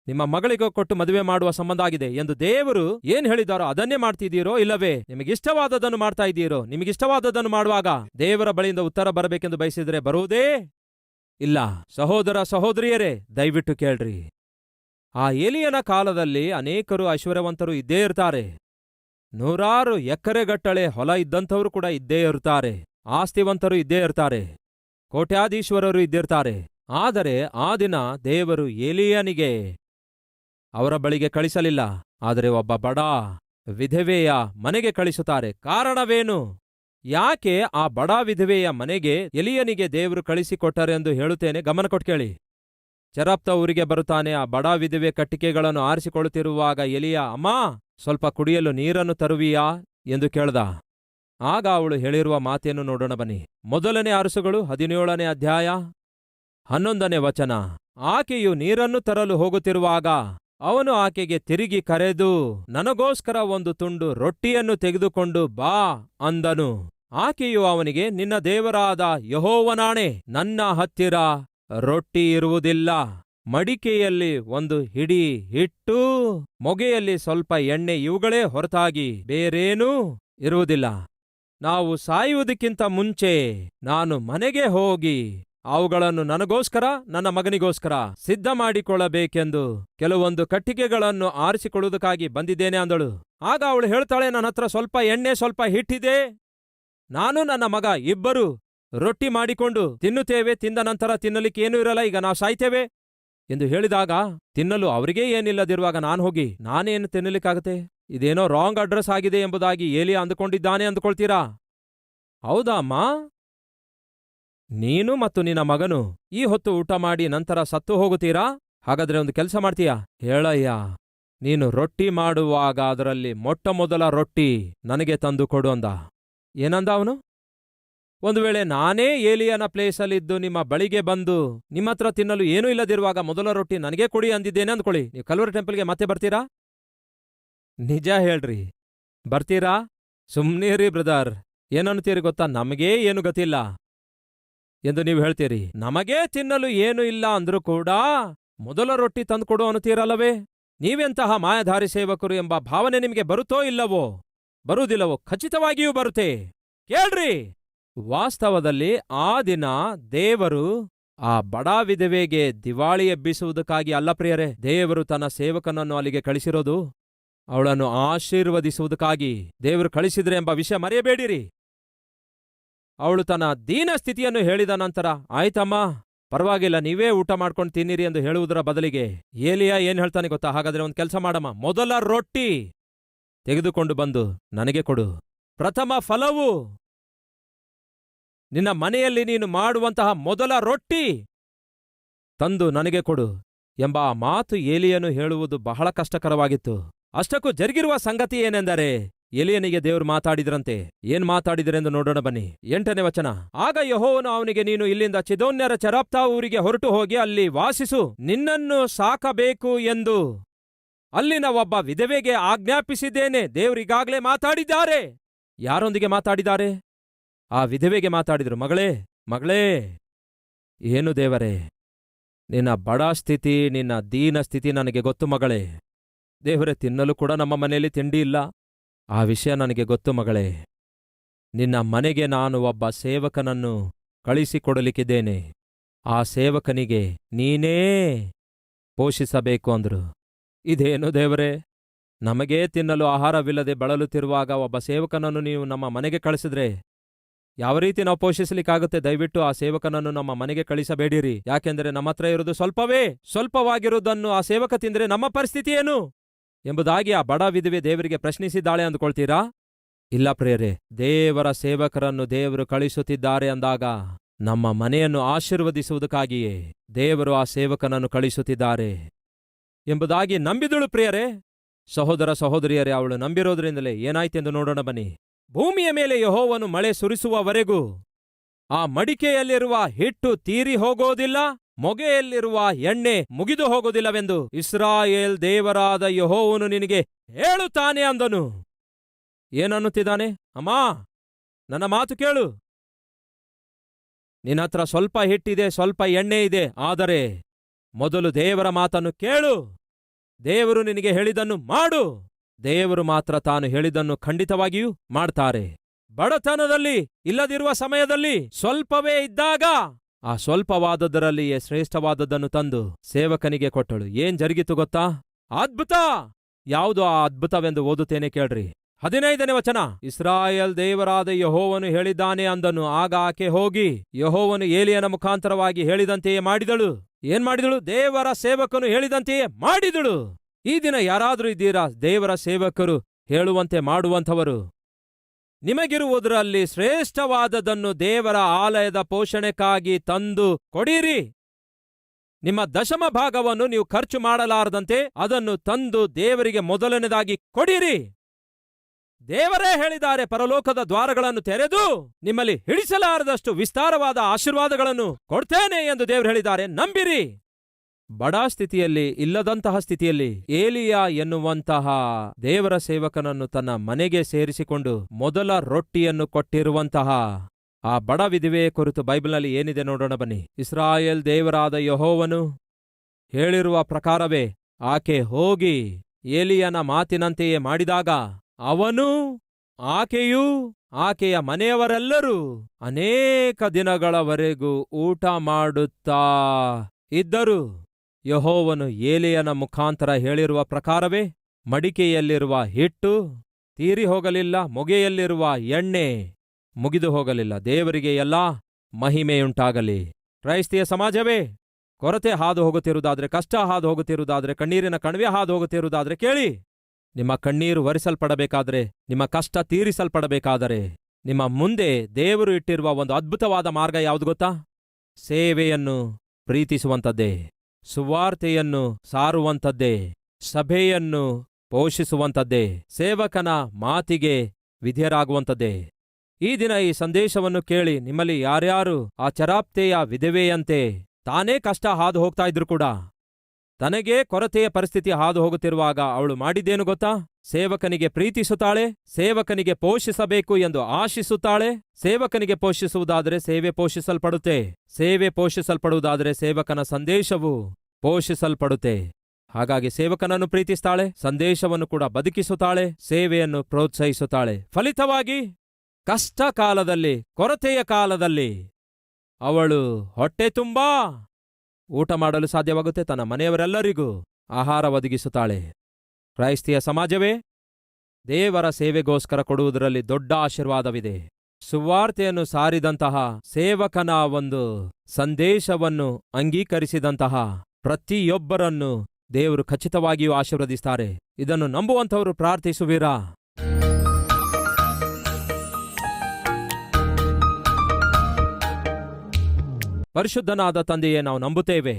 ನಿಮ್ಮ ಮಗಳಿಗೋ ಕೊಟ್ಟು ಮದುವೆ ಮಾಡುವ ಸಂಬಂಧ ಆಗಿದೆ ಎಂದು ದೇವರು ಏನ್ ಹೇಳಿದಾರೋ ಅದನ್ನೇ ಮಾಡ್ತಿದ್ದೀರೋ ಇಲ್ಲವೇ? ನಿಮಗಿಷ್ಟವಾದದನ್ನು ಮಾಡ್ತಾ ಇದ್ದೀರೋ? ನಿಮಗಿಷ್ಟವಾದದನ್ನು ಮಾಡುವಾಗ ದೇವರ ಬಳಿಯಿಂದ ಉತ್ತರ ಬರಬೇಕೆಂದು ಬಯಸಿದರೆ ಬರುವುದೇ ಇಲ್ಲ, ಸಹೋದರ ಸಹೋದರಿಯರೇ, ದಯವಿಟ್ಟು ಕೇಳ್ರಿ. ಆ ಏಲಿಯನ ಕಾಲದಲ್ಲಿ ಅನೇಕರು ಐಶ್ವರ್ಯವಂತರು ಇದ್ದೇ ಇರ್ತಾರೆ. ನೂರಾರು ಎಕರೆಗಟ್ಟಳೆ ಹೊಲ ಇದ್ದಂಥವರು ಕೂಡ ಇದ್ದೇ ಇರ್ತಾರೆ. ಆಸ್ತಿವಂತರು ಇದ್ದೇ ಇರ್ತಾರೆ. ಕೋಟ್ಯಾಧೀಶ್ವರರು ಇದ್ದಿರ್ತಾರೆ. ಆದರೆ ಆ ದಿನ ದೇವರು ಏಲಿಯನಿಗೆ ಅವರ ಬಳಿಗೆ ಕಳಿಸಲಿಲ್ಲ. ಆದರೆ ಒಬ್ಬ ಬಡ ವಿಧವೆಯ ಮನೆಗೆ ಕಳಿಸುತ್ತಾರೆ. ಕಾರಣವೇನು? ಯಾಕೆ ಆ ಬಡ ವಿಧವೆಯ ಮನೆಗೆ ಎಲಿಯನಿಗೆ ದೇವರು ಕಳಿಸಿಕೊಟ್ಟರೆಂದು ಹೇಳುತ್ತೇನೆ ಗಮನ ಕೊಟ್ಟು ಕೇಳಿ. ಚರಪ್ತ ಊರಿಗೆ ಬರುತ್ತಾನೆ, ಆ ಬಡ ವಿಧವೆ ಕಟ್ಟಿಗೆಗಳನ್ನು ಆರಿಸಿಕೊಳ್ಳುತ್ತಿರುವಾಗ ಎಲಿಯ, ಅಮ್ಮ, ಸ್ವಲ್ಪ ಕುಡಿಯಲು ನೀರನ್ನು ತರುವಿಯಾ? ಎಂದು ಕೇಳ್ದ. ಆಗ ಅವಳು ಹೇಳಿರುವ ಮಾತೆಯನ್ನು ನೋಡೋಣ ಬನ್ನಿ. ಮೊದಲನೇ ಅರಸುಗಳು, ಹದಿನೇಳನೇ ಅಧ್ಯಾಯ ಹನ್ನೊಂದನೇ ವಚನ. ಆಕೆಯು ನೀರನ್ನು ತರಲು ಹೋಗುತ್ತಿರುವಾಗ ಅವನು ಆಕೆಗೆ ತಿರುಗಿ ಕರೆದು, ನನಗೋಸ್ಕರ ಒಂದು ತುಂಡು ರೊಟ್ಟಿಯನ್ನು ತೆಗೆದುಕೊಂಡು ಬಾ ಅಂದನು. ಆಕೆಯು ಅವನಿಗೆ, ನಿನ್ನ ದೇವರಾದ ಯಹೋವನಾಣೆ, ನನ್ನ ಹತ್ತಿರ ರೊಟ್ಟಿ ಇರುವುದಿಲ್ಲ. ಮಡಿಕೆಯಲ್ಲಿ ಒಂದು ಹಿಡಿ ಹಿಟ್ಟು ಮೊಗೆಯಲ್ಲಿ ಸ್ವಲ್ಪ ಎಣ್ಣೆ ಇವುಗಳೇ ಹೊರತಾಗಿ ಬೇರೇನೂ ಇರುವುದಿಲ್ಲ. ನಾವು ಸಾಯುವುದಕ್ಕಿಂತ ಮುಂಚೆ ನಾನು ಮನೆಗೆ ಹೋಗಿ ಅವುಗಳನ್ನು ನನಗೋಸ್ಕರ, ನನ್ನ ಮಗನಿಗೋಸ್ಕರ ಸಿದ್ಧ ಮಾಡಿಕೊಳ್ಳಬೇಕೆಂದು ಕೆಲವೊಂದು ಕಟ್ಟಿಗೆಗಳನ್ನು ಆರಿಸಿಕೊಳ್ಳುವುದಕ್ಕಾಗಿ ಬಂದಿದ್ದೇನೆ ಅಂದಳು. ಆಗ ಅವಳು ಹೇಳ್ತಾಳೆ, ನನ್ನ ಹತ್ರ ಸ್ವಲ್ಪ ಎಣ್ಣೆ ಸ್ವಲ್ಪ ಹಿಟ್ಟಿದೆ ನಾನು ನನ್ನ ಮಗ ಇಬ್ಬರು ರೊಟ್ಟಿ ಮಾಡಿಕೊಂಡು ತಿನ್ನುತ್ತೇವೆ, ತಿಂದ ನಂತರ ತಿನ್ನಲಿಕ್ಕೆ ಏನೂ ಇರಲ್ಲ, ಈಗ ನಾವು ಸಾಯ್ತೇವೆ? ಎಂದು ಹೇಳಿದಾಗ ತಿನ್ನಲು ಅವರಿಗೇ ಏನಿಲ್ಲದಿರುವಾಗ ನಾನು ಹೋಗಿ ನಾನೇನು ತಿನ್ನಲಿಕ್ಕಾಗತ್ತೆ? ಇದೇನೋ ರಾಂಗ್ ಅಡ್ರೆಸ್ ಆಗಿದೆ ಎಂಬುದಾಗಿ ಏಲಿ ಅಂದುಕೊಂಡಿದ್ದಾನೆ ಅಂದುಕೊಳ್ತೀರಾ? ಹೌದಾ ಅಮ್ಮ ನೀನು ಮತ್ತು ನಿನ್ನ ಮಗನು ಈ ಹೊತ್ತು ಊಟ ಮಾಡಿ ನಂತರ ಸತ್ತು ಹೋಗುತ್ತೀರಾ? ಹಾಗಾದ್ರೆ ಒಂದು ಕೆಲಸ ಮಾಡ್ತೀಯಾ? ಹೇಳಯ್ಯ, ನೀನು ರೊಟ್ಟಿ ಮಾಡುವಾಗ ಅದರಲ್ಲಿ ಮೊಟ್ಟ ಮೊದಲ ರೊಟ್ಟಿ ನನಗೆ ತಂದು ಕೊಡು ಅಂದ. ಏನಂದ ಅವನು? ಒಂದು ವೇಳೆ ನಾನೇ ಏಲಿಯನ ಪ್ಲೇಸಲ್ಲಿದ್ದು ನಿಮ್ಮ ಬಳಿಗೆ ಬಂದು ನಿಮ್ಮ ಹತ್ರ ತಿನ್ನಲು ಏನೂ ಇಲ್ಲದಿರುವಾಗ ಮೊದಲ ರೊಟ್ಟಿ ನನಗೆ ಕೊಡಿ ಅಂದಿದ್ದೇನೆ ಅಂದ್ಕೊಳ್ಳಿ. ನೀವು ಕಲ್ವರ್ ಟೆಂಪಲ್ಗೆ ಮತ್ತೆ ಬರ್ತೀರಾ? ನಿಜ ಹೇಳ್ರಿ. ಬರ್ತೀರಾ? ಸುಮ್ನೀರಿ ಬ್ರದರ್. ಏನನ್ನುತ್ತೀರಿ ಗೊತ್ತಾ? ನಮಗೇ ಏನು ಗೊತ್ತಿಲ್ಲ ಎಂದು ನೀವು ಹೇಳ್ತೀರಿ. ನಮಗೇ ತಿನ್ನಲು ಏನು ಇಲ್ಲ ಅಂದ್ರೂ ಕೂಡ ಮೊದಲ ರೊಟ್ಟಿ ತಂದುಕೊಡು ಅನ್ನುತ್ತೀರಲ್ಲವೇ? ನೀವೆಂತಹ ಮಾಯಧಾರಿ ಸೇವಕರು ಎಂಬ ಭಾವನೆ ನಿಮಗೆ ಬರುತ್ತೋ ಇಲ್ಲವೋ? ಬರುವುದಿಲ್ಲವೋ? ಖಚಿತವಾಗಿಯೂ ಬರುತ್ತೆ. ಕೇಳ್ರಿ. ವಾಸ್ತವದಲ್ಲಿ ಆ ದಿನ ದೇವರು ಆ ಬಡ ವಿಧವೆಗೆ ದಿವಾಳಿ ಎಬ್ಬಿಸುವುದಕ್ಕಾಗಿ ಅಲ್ಲ ಪ್ರಿಯರೇ, ದೇವರು ತನ್ನ ಸೇವಕನನ್ನು ಅಲ್ಲಿಗೆ ಕಳಿಸಿರೋದು ಅವಳನ್ನು ಆಶೀರ್ವದಿಸುವುದಕ್ಕಾಗಿ ದೇವರು ಕಳಿಸಿದ್ರೆ ಎಂಬ ವಿಷಯ ಮರೆಯಬೇಡಿರಿ. ಅವಳು ತನ್ನ ದೀನ ಸ್ಥಿತಿಯನ್ನು ಹೇಳಿದ ನಂತರ, ಆಯ್ತಮ್ಮ, ಪರವಾಗಿಲ್ಲ, ನೀವೇ ಊಟ ಮಾಡ್ಕೊಂಡು ತಿನ್ನಿರಿ ಎಂದು ಹೇಳುವುದರ ಬದಲಿಗೆ ಏಲಿಯಾ ಏನ್ ಹೇಳ್ತಾನೆ ಗೊತ್ತಾ? ಹಾಗಾದ್ರೆ ಒಂದು ಕೆಲಸ ಮಾಡಮ್ಮ. ಮೊದಲ ರೊಟ್ಟಿ. ತೆಗೆದುಕೊಂಡು ಬಂದು ನನಗೆ ಕೊಡು. ಪ್ರಥಮ ಫಲವು ನಿನ್ನ ಮನೆಯಲ್ಲಿ ನೀನು ಮಾಡುವಂತಹ ಮೊದಲ ರೊಟ್ಟಿ ತಂದು ನನಗೆ ಕೊಡು ಎಂಬ ಆ ಮಾತು ಏಲಿಯನು ಹೇಳುವುದು ಬಹಳ ಕಷ್ಟಕರವಾಗಿತ್ತು. ಅಷ್ಟಕ್ಕೂ ಜರುಗಿರುವ ಸಂಗತಿ ಏನೆಂದರೆ ಎಲಿಯನಿಗೆ ದೇವರು ಮಾತಾಡಿದ್ರಂತೆ. ಏನ್ ಮಾತಾಡಿದರೆಂದು ನೋಡೋಣ ಬನ್ನಿ. ಎಂಟನೇ ವಚನ. ಆಗ ಯಹೋವನು ಅವನಿಗೆ, ನೀನು ಇಲ್ಲಿಂದ ಚಿದೋನ್ಯರ ಚರಾಪ್ತಾ ಊರಿಗೆ ಹೊರಟು ಹೋಗಿ ಅಲ್ಲಿ ವಾಸಿಸು. ನಿನ್ನನ್ನು ಸಾಕಬೇಕು ಎಂದು ಅಲ್ಲಿನ ಒಬ್ಬ ವಿಧವೆಗೆ ಆಜ್ಞಾಪಿಸಿದ್ದೇನೆ. ದೇವರಿಗಾಗಲೇ ಮಾತಾಡಿದ್ದಾರೆ. ಯಾರೊಂದಿಗೆ ಮಾತಾಡಿದ್ದಾರೆ? ಆ ವಿಧವೆಗೆ ಮಾತಾಡಿದರು, ಮಗಳೇ ಮಗಳೇ, ಏನು ದೇವರೇ, ನಿನ್ನ ಬಡ ಸ್ಥಿತಿ, ನಿನ್ನ ದೀನ ಸ್ಥಿತಿ ನನಗೆ ಗೊತ್ತು ಮಗಳೇ. ದೇವರೇ, ತಿನ್ನಲು ಕೂಡ ನಮ್ಮ ಮನೆಯಲ್ಲಿ ತಿಂಡಿ ಇಲ್ಲ. ಆ ವಿಷಯ ನನಗೆ ಗೊತ್ತು ಮಗಳೇ. ನಿನ್ನ ಮನೆಗೆ ನಾನು ಒಬ್ಬ ಸೇವಕನನ್ನು ಕಳಿಸಿಕೊಡಲಿಕ್ಕಿದ್ದೇನೆ. ಆ ಸೇವಕನಿಗೆ ನೀನೇ ಪೋಷಿಸಬೇಕು ಅಂದ್ರು. ಇದೇನು ದೇವರೇ? ನಮಗೇ ತಿನ್ನಲು ಆಹಾರವಿಲ್ಲದೆ ಬಳಲುತ್ತಿರುವಾಗ ಒಬ್ಬ ಸೇವಕನನ್ನು ನೀವು ನಮ್ಮ ಮನೆಗೆ ಕಳಿಸಿದ್ರೆ? ಯಾವ ರೀತಿ ನಾವು ಪೋಷಿಸಲಿಕ್ಕಾಗುತ್ತೆ? ದಯವಿಟ್ಟು ಆ ಸೇವಕನನ್ನು ನಮ್ಮ ಮನೆಗೆ ಕಳಿಸಬೇಡಿರಿ. ಯಾಕೆಂದರೆ ನಮ್ಮ ಹತ್ರ ಇರುವುದು ಸ್ವಲ್ಪವೇ, ಸ್ವಲ್ಪವಾಗಿರುವುದನ್ನು ಆ ಸೇವಕ ತಿಂದರೆ ನಮ್ಮ ಪರಿಸ್ಥಿತಿ ಏನು? ಎಂಬುದಾಗಿ ಆ ಬಡ ವಿಧವೆ ದೇವರಿಗೆ ಪ್ರಶ್ನಿಸಿದ್ದಾಳೆ ಅಂದುಕೊಳ್ತೀರಾ? ಇಲ್ಲ ಪ್ರೇರೆ ದೇವರ ಸೇವಕರನ್ನು ದೇವರು ಕಳಿಸುತ್ತಿದ್ದಾರೆ ಅಂದಾಗ ನಮ್ಮ ಮನೆಯನ್ನು ಆಶೀರ್ವದಿಸುವುದಕ್ಕಾಗಿಯೇ ದೇವರು ಆ ಸೇವಕನನ್ನು ಕಳಿಸುತ್ತಿದ್ದಾರೆ. ಎಂಬುದಾಗಿ ನಂಬಿದಳು ಪ್ರಿಯರೇ. ಸಹೋದರ ಸಹೋದರಿಯರೇ, ಅವಳು ನಂಬಿರೋದ್ರಿಂದಲೇ ಏನಾಯ್ತೆಂದು ನೋಡೋಣ ಬನ್ನಿ. ಭೂಮಿಯ ಮೇಲೆ ಯಹೋವನು ಮಳೆ ಸುರಿಸುವವರೆಗೂ ಆ ಮಡಿಕೆಯಲ್ಲಿರುವ ಹಿಟ್ಟು ತೀರಿ ಹೋಗೋದಿಲ್ಲ, ಮೊಗೆಯಲ್ಲಿರುವ ಎಣ್ಣೆ ಮುಗಿದು ಹೋಗೋದಿಲ್ಲವೆಂದು ಇಸ್ರಾಯೇಲ್ ದೇವರಾದ ಯಹೋವನು ನಿನಗೆ ಹೇಳುತ್ತಾನೆ ಅಂದನು. ಏನನ್ನುತ್ತಿದ್ದಾನೆ? ಅಮ್ಮಾ, ನನ್ನ ಮಾತು ಕೇಳು. ನಿನ್ನತ್ರ ಸ್ವಲ್ಪ ಹಿಟ್ಟಿದೆ, ಸ್ವಲ್ಪ ಎಣ್ಣೆ ಇದೆ, ಆದರೆ ಮೊದಲು ದೇವರ ಮಾತನ್ನು ಕೇಳು. ದೇವರು ನಿನಗೆ ಹೇಳಿದನ್ನು ಮಾಡು. ದೇವರು ಮಾತ್ರ ತಾನು ಹೇಳಿದನ್ನು ಖಂಡಿತವಾಗಿಯೂ ಮಾಡ್ತಾರೆ. ಬಡತನದಲ್ಲಿ ಇಲ್ಲದಿರುವ ಸಮಯದಲ್ಲಿ ಸ್ವಲ್ಪವೇ ಇದ್ದಾಗ ಆ ಸ್ವಲ್ಪವಾದದರಲ್ಲಿಯೇ ಶ್ರೇಷ್ಠವಾದದ್ದನ್ನು ತಂದು ಸೇವಕನಿಗೆ ಕೊಟ್ಟಳು. ಏನ್ ಜರುಗಿತು ಗೊತ್ತಾ? ಅದ್ಭುತ! ಯಾವುದು ಆ ಅದ್ಭುತವೆಂದು ಓದುತ್ತೇನೆ ಕೇಳ್ರಿ. ಹದಿನೈದನೇ ವಚನ. ಇಸ್ರಾಯೇಲ್ ದೇವರಾದ ಯಹೋವನು ಹೇಳಿದ್ದಾನೆ ಅಂದನು. ಆಗ ಆಕೆ ಹೋಗಿ ಯಹೋವನು ಏಲಿಯನ ಮುಖಾಂತರವಾಗಿ ಹೇಳಿದಂತೆಯೇ ಮಾಡಿದಳು. ಏನ್ ಮಾಡಿದಳು? ದೇವರ ಸೇವಕನು ಹೇಳಿದಂತೆಯೇ ಮಾಡಿದಳು. ಈ ದಿನ ಯಾರಾದರೂ ಇದ್ದೀರಾ? ದೇವರ ಸೇವಕರು ಹೇಳುವಂತೆ ಮಾಡುವಂಥವರು. ನಿಮಗಿರುವುದರಲ್ಲಿ ಶ್ರೇಷ್ಠವಾದದನ್ನು ದೇವರ ಆಲಯದ ಪೋಷಣೆಗಾಗಿ ತಂದು ಕೊಡಿರಿ. ನಿಮ್ಮ ದಶಮ ಭಾಗವನ್ನು ನೀವು ಖರ್ಚು ಮಾಡಲಾರದಂತೆ ಅದನ್ನು ತಂದು ದೇವರಿಗೆ ಮೊದಲನೇದಾಗಿ ಕೊಡಿರಿ. ದೇವರೇ ಹೇಳಿದ್ದಾರೆ, ಪರಲೋಕದ ದ್ವಾರಗಳನ್ನು ತೆರೆದು ನಿಮ್ಮಲ್ಲಿ ಹಿಡಿಸಲಾರದಷ್ಟು ವಿಸ್ತಾರವಾದ ಆಶೀರ್ವಾದಗಳನ್ನು ಕೊಡ್ತೇನೆ ಎಂದು ದೇವರು ಹೇಳಿದ್ದಾರೆ. ನಂಬಿರಿ. ಬಡ ಸ್ಥಿತಿಯಲ್ಲಿ, ಇಲ್ಲದಂತಹ ಸ್ಥಿತಿಯಲ್ಲಿ ಏಲಿಯ ಎನ್ನುವಂತಹ ದೇವರ ಸೇವಕನನ್ನು ತನ್ನ ಮನೆಗೆ ಸೇರಿಸಿಕೊಂಡು ಮೊದಲ ರೊಟ್ಟಿಯನ್ನು ಕೊಟ್ಟಿರುವಂತಹ ಆ ಬಡ ವಿಧವೆಯ ಕುರಿತು ಬೈಬಲ್ನಲ್ಲಿ ಏನಿದೆ ನೋಡೋಣ ಬನ್ನಿ. ಇಸ್ರಾಯೇಲ್ ದೇವರಾದ ಯಹೋವನು ಹೇಳಿರುವ ಪ್ರಕಾರವೇ, ಆಕೆ ಹೋಗಿ ಏಲಿಯನ ಮಾತಿನಂತೆಯೇ ಮಾಡಿದಾಗ ಅವನು, ಆಕೆಯೂ, ಆಕೆಯ ಮನೆಯವರೆಲ್ಲರೂ ಅನೇಕ ದಿನಗಳವರೆಗೂ ಊಟ ಮಾಡುತ್ತಾ ಇದ್ದರು. ಯಹೋವನು ಏಲಿಯನ ಮುಖಾಂತರ ಹೇಳಿರುವ ಪ್ರಕಾರವೇ, ಮಡಿಕೆಯಲ್ಲಿರುವ ಹಿಟ್ಟು ತೀರಿ ಹೋಗಲಿಲ್ಲ ಮೊಗೆಯಲ್ಲಿರುವ ಎಣ್ಣೆ ಮುಗಿದು ಹೋಗಲಿಲ್ಲ ದೇವರಿಗೆ ಎಲ್ಲಾ ಮಹಿಮೆಯುಂಟಾಗಲಿ. ಕ್ರೈಸ್ತಿಯ ಸಮಾಜವೇ, ಕೊರತೆ ಹಾದು ಹೋಗುತ್ತಿರುವುದಾದ್ರೆ ಕಷ್ಟ ಹಾದು ಹೋಗುತ್ತಿರುವುದಾದ್ರೆ ಕಣ್ಣೀರಿನ ಕಣಿವೆ ಹಾದು ಹೋಗುತ್ತಿರುವುದಾದ್ರೆ ಕೇಳಿ. ನಿಮ್ಮ ಕಣ್ಣೀರು ಒರೆಸಲ್ಪಡಬೇಕಾದ್ರೆ, ನಿಮ್ಮ ಕಷ್ಟ ತೀರಿಸಲ್ಪಡಬೇಕಾದರೆ, ನಿಮ್ಮ ಮುಂದೆ ದೇವರು ಇಟ್ಟಿರುವ ಒಂದು ಅದ್ಭುತವಾದ ಮಾರ್ಗ ಯಾವುದು ಗೊತ್ತಾ? ಸೇವೆಯನ್ನು ಪ್ರೀತಿಸುವಂಥದ್ದೇ, ಸುವಾರ್ತೆಯನ್ನು ಸಾರುವಂಥದ್ದೇ, ಸಭೆಯನ್ನು ಪೋಷಿಸುವಂಥದ್ದೇ, ಸೇವಕನ ಮಾತಿಗೆ ವಿಧೇಯರಾಗುವಂಥದ್ದೇ. ಈ ದಿನ ಈ ಸಂದೇಶವನ್ನು ಕೇಳಿ ನಿಮ್ಮಲ್ಲಿ ಯಾರ್ಯಾರು ಆ ಚರಾಪ್ತೆಯ ವಿಧವೆಯಂತೆ ತಾನೇ ಕಷ್ಟ ಹಾದು ಹೋಗ್ತಾ ಇದ್ರು ಕೂಡ ತನಗೇ ಕೊರತೆಯ ಪರಿಸ್ಥಿತಿ ಹಾದು ಹೋಗುತ್ತಿರುವಾಗ ಅವಳು ಮಾಡಿದ್ದೇನು ಗೊತ್ತಾ? ಸೇವಕನಿಗೆ ಪ್ರೀತಿಸುತ್ತಾಳೆ, ಸೇವಕನಿಗೆ ಪೋಷಿಸಬೇಕು ಎಂದು ಆಶಿಸುತ್ತಾಳೆ, ಸೇವಕನಿಗೆ ಪೋಷಿಸುವುದಾದರೆ ಸೇವೆ ಪೋಷಿಸಲ್ಪಡುತ್ತೆ, ಸೇವೆ ಪೋಷಿಸಲ್ಪಡುವುದಾದರೆ ಸೇವಕನ ಸಂದೇಶವು ಪೋಷಿಸಲ್ಪಡುತ್ತೆ. ಹಾಗಾಗಿ ಸೇವಕನನ್ನು ಪ್ರೀತಿಸ್ತಾಳೆ, ಸಂದೇಶವನ್ನು ಕೂಡ ಬದುಕಿಸುತ್ತಾಳೆ, ಸೇವೆಯನ್ನು ಪ್ರೋತ್ಸಾಹಿಸುತ್ತಾಳೆ. ಫಲಿತವಾಗಿ ಕಷ್ಟ ಕಾಲದಲ್ಲಿ ಕೊರತೆಯ ಕಾಲದಲ್ಲಿ ಅವಳು ಹೊಟ್ಟೆ ತುಂಬಾ ಊಟ ಮಾಡಲು ಸಾಧ್ಯವಾಗುತ್ತೆ ತನ್ನ ಮನೆಯವರೆಲ್ಲರಿಗೂ. ಆಹಾರ ಒದಗಿಸುತ್ತಾಳೆ. ಕ್ರೈಸ್ತಿಯ ಸಮಾಜವೇ, ದೇವರ ಸೇವೆಗೋಸ್ಕರ ಕೊಡುವುದರಲ್ಲಿ ದೊಡ್ಡ ಆಶೀರ್ವಾದವಿದೆ. ಸುವಾರ್ತೆಯನ್ನು ಸಾರಿದಂತಹ ಸೇವಕನ ಒಂದು ಸಂದೇಶವನ್ನು ಅಂಗೀಕರಿಸಿದಂತಹ ಪ್ರತಿಯೊಬ್ಬರನ್ನು ದೇವರು ಖಚಿತವಾಗಿಯೂ ಆಶೀರ್ವದಿಸ್ತಾರೆ. ಇದನ್ನು ನಂಬುವಂಥವರು ಪ್ರಾರ್ಥಿಸುವಿರಾ? ಪರಿಶುದ್ಧನಾದ ತಂದೆಯೇ, ನಾವು ನಂಬುತ್ತೇವೆ.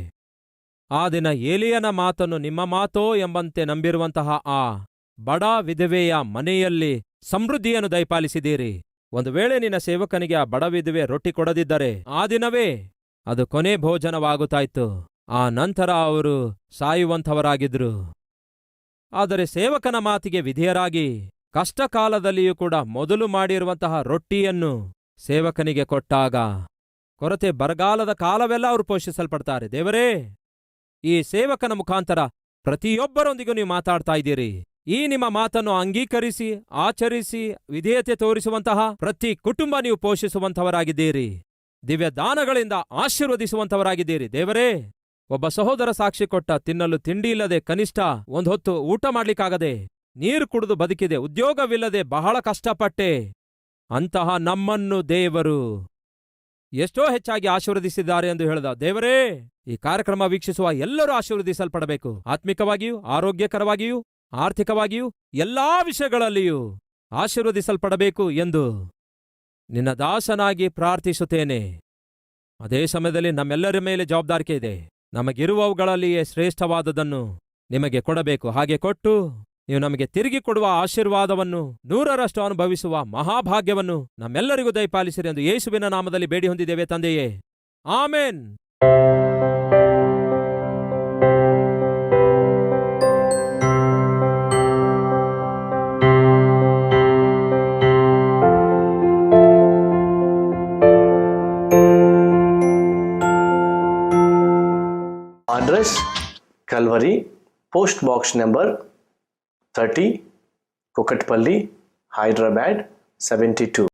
ಆ ದಿನ ಏಲಿಯನ ಮಾತನ್ನು ನಿಮ್ಮ ಮಾತೋ ಎಂಬಂತೆ ನಂಬಿರುವಂತಹ ಆ ಬಡ ವಿಧವೆಯ ಮನೆಯಲ್ಲಿ ಸಮೃದ್ಧಿಯನ್ನು ದಯಪಾಲಿಸಿದ್ದೀರಿ. ಒಂದು ವೇಳೆ ನಿನ್ನ ಸೇವಕನಿಗೆ ಆ ಬಡ ವಿಧವೆ ರೊಟ್ಟಿ ಕೊಡದಿದ್ದರೆ ಆ ದಿನವೇ ಅದು ಕೊನೆ ಭೋಜನವಾಗುತ್ತಾ ಇತ್ತು ಆ ನಂತರ ಅವರು ಸಾಯುವಂಥವರಾಗಿದ್ರು ಆದರೆ ಸೇವಕನ ಮಾತಿಗೆ ವಿಧೇಯರಾಗಿ ಕಷ್ಟಕಾಲದಲ್ಲಿಯೂ ಕೂಡ ಮೊದಲು ಮಾಡಿರುವಂತಹ ರೊಟ್ಟಿಯನ್ನು ಸೇವಕನಿಗೆ ಕೊಟ್ಟಾಗ ಕೊರತೆ ಬರಗಾಲದ ಕಾಲವೆಲ್ಲ ಅವರು ಪೋಷಿಸಲ್ಪಡ್ತಾರೆ. ದೇವರೇ, ಈ ಸೇವಕನ ಮುಖಾಂತರ ಪ್ರತಿಯೊಬ್ಬರೊಂದಿಗೂ ನೀವು ಮಾತಾಡ್ತಾ ಇದ್ದೀರಿ. ಈ ನಿಮ್ಮ ಮಾತನ್ನು ಅಂಗೀಕರಿಸಿ, ಆಚರಿಸಿ, ವಿಧೇಯತೆ ತೋರಿಸುವಂತಹ ಪ್ರತಿ ಕುಟುಂಬ ನೀವು ಪೋಷಿಸುವಂಥವರಾಗಿದ್ದೀರಿ. ದಿವ್ಯ ದಾನಗಳಿಂದ ಆಶೀರ್ವದಿಸುವಂಥವರಾಗಿದ್ದೀರಿ. ದೇವರೇ, ಒಬ್ಬ ಸಹೋದರ ಸಾಕ್ಷಿ ಕೊಟ್ಟ ತಿನ್ನಲು ತಿಂಡಿ ಇಲ್ಲದೆ ಕನಿಷ್ಠ ಒಂದು ಹೊತ್ತು ಊಟ ಮಾಡ್ಲಿಕ್ಕಾಗದೆ, ನೀರು ಕುಡಿದು ಬದುಕಿದೆ, ಉದ್ಯೋಗವಿಲ್ಲದೆ ಬಹಳ ಕಷ್ಟಪಟ್ಟೆ. ಅಂತಹ ನಮ್ಮನ್ನು ದೇವರು ಎಷ್ಟೋ ಹೆಚ್ಚಾಗಿ ಆಶೀರ್ವದಿಸಿದ್ದಾರೆ ಎಂದು ಹೇಳಿದ, ದೇವರೇ, ಈ ಕಾರ್ಯಕ್ರಮ ವೀಕ್ಷಿಸುವ ಎಲ್ಲರೂ ಆಶೀರ್ವದಿಸಲ್ಪಡಬೇಕು. ಆತ್ಮಿಕವಾಗಿಯೂ, ಆರೋಗ್ಯಕರವಾಗಿಯೂ, ಆರ್ಥಿಕವಾಗಿಯೂ, ಎಲ್ಲಾ ವಿಷಯಗಳಲ್ಲಿಯೂ ಆಶೀರ್ವದಿಸಲ್ಪಡಬೇಕು ಎಂದು ನಿನ್ನ ದಾಸನಾಗಿ ಪ್ರಾರ್ಥಿಸುತ್ತೇನೆ. ಅದೇ ಸಮಯದಲ್ಲಿ ನಮ್ಮೆಲ್ಲರ ಮೇಲೆ ಜವಾಬ್ದಾರಿಕೆ ಇದೆ. ನಮಗಿರುವವುಗಳಲ್ಲಿಯೇ ಶ್ರೇಷ್ಠವಾದದನ್ನು ನಿಮಗೆ ಕೊಡಬೇಕು. ಹಾಗೆ ಕೊಟ್ಟು ನೀವು ನಮಗೆ ತಿರುಗಿ ಕೊಡುವ ಆಶೀರ್ವಾದವನ್ನು, ನೂರರಷ್ಟು ಅನುಭವಿಸುವ ಮಹಾಭಾಗ್ಯವನ್ನು ನಮ್ಮೆಲ್ಲರಿಗೂ ದಯಪಾಲಿಸಿರಿ ಎಂದು ಯೇಸುವಿನ ನಾಮದಲ್ಲಿ ಬೇಡಿ ಹೊಂದಿದ್ದೇವೆ ತಂದೆಯೇ. Amen. Address, Calvary, post box number 30, Kukatpalli, Hyderabad 72.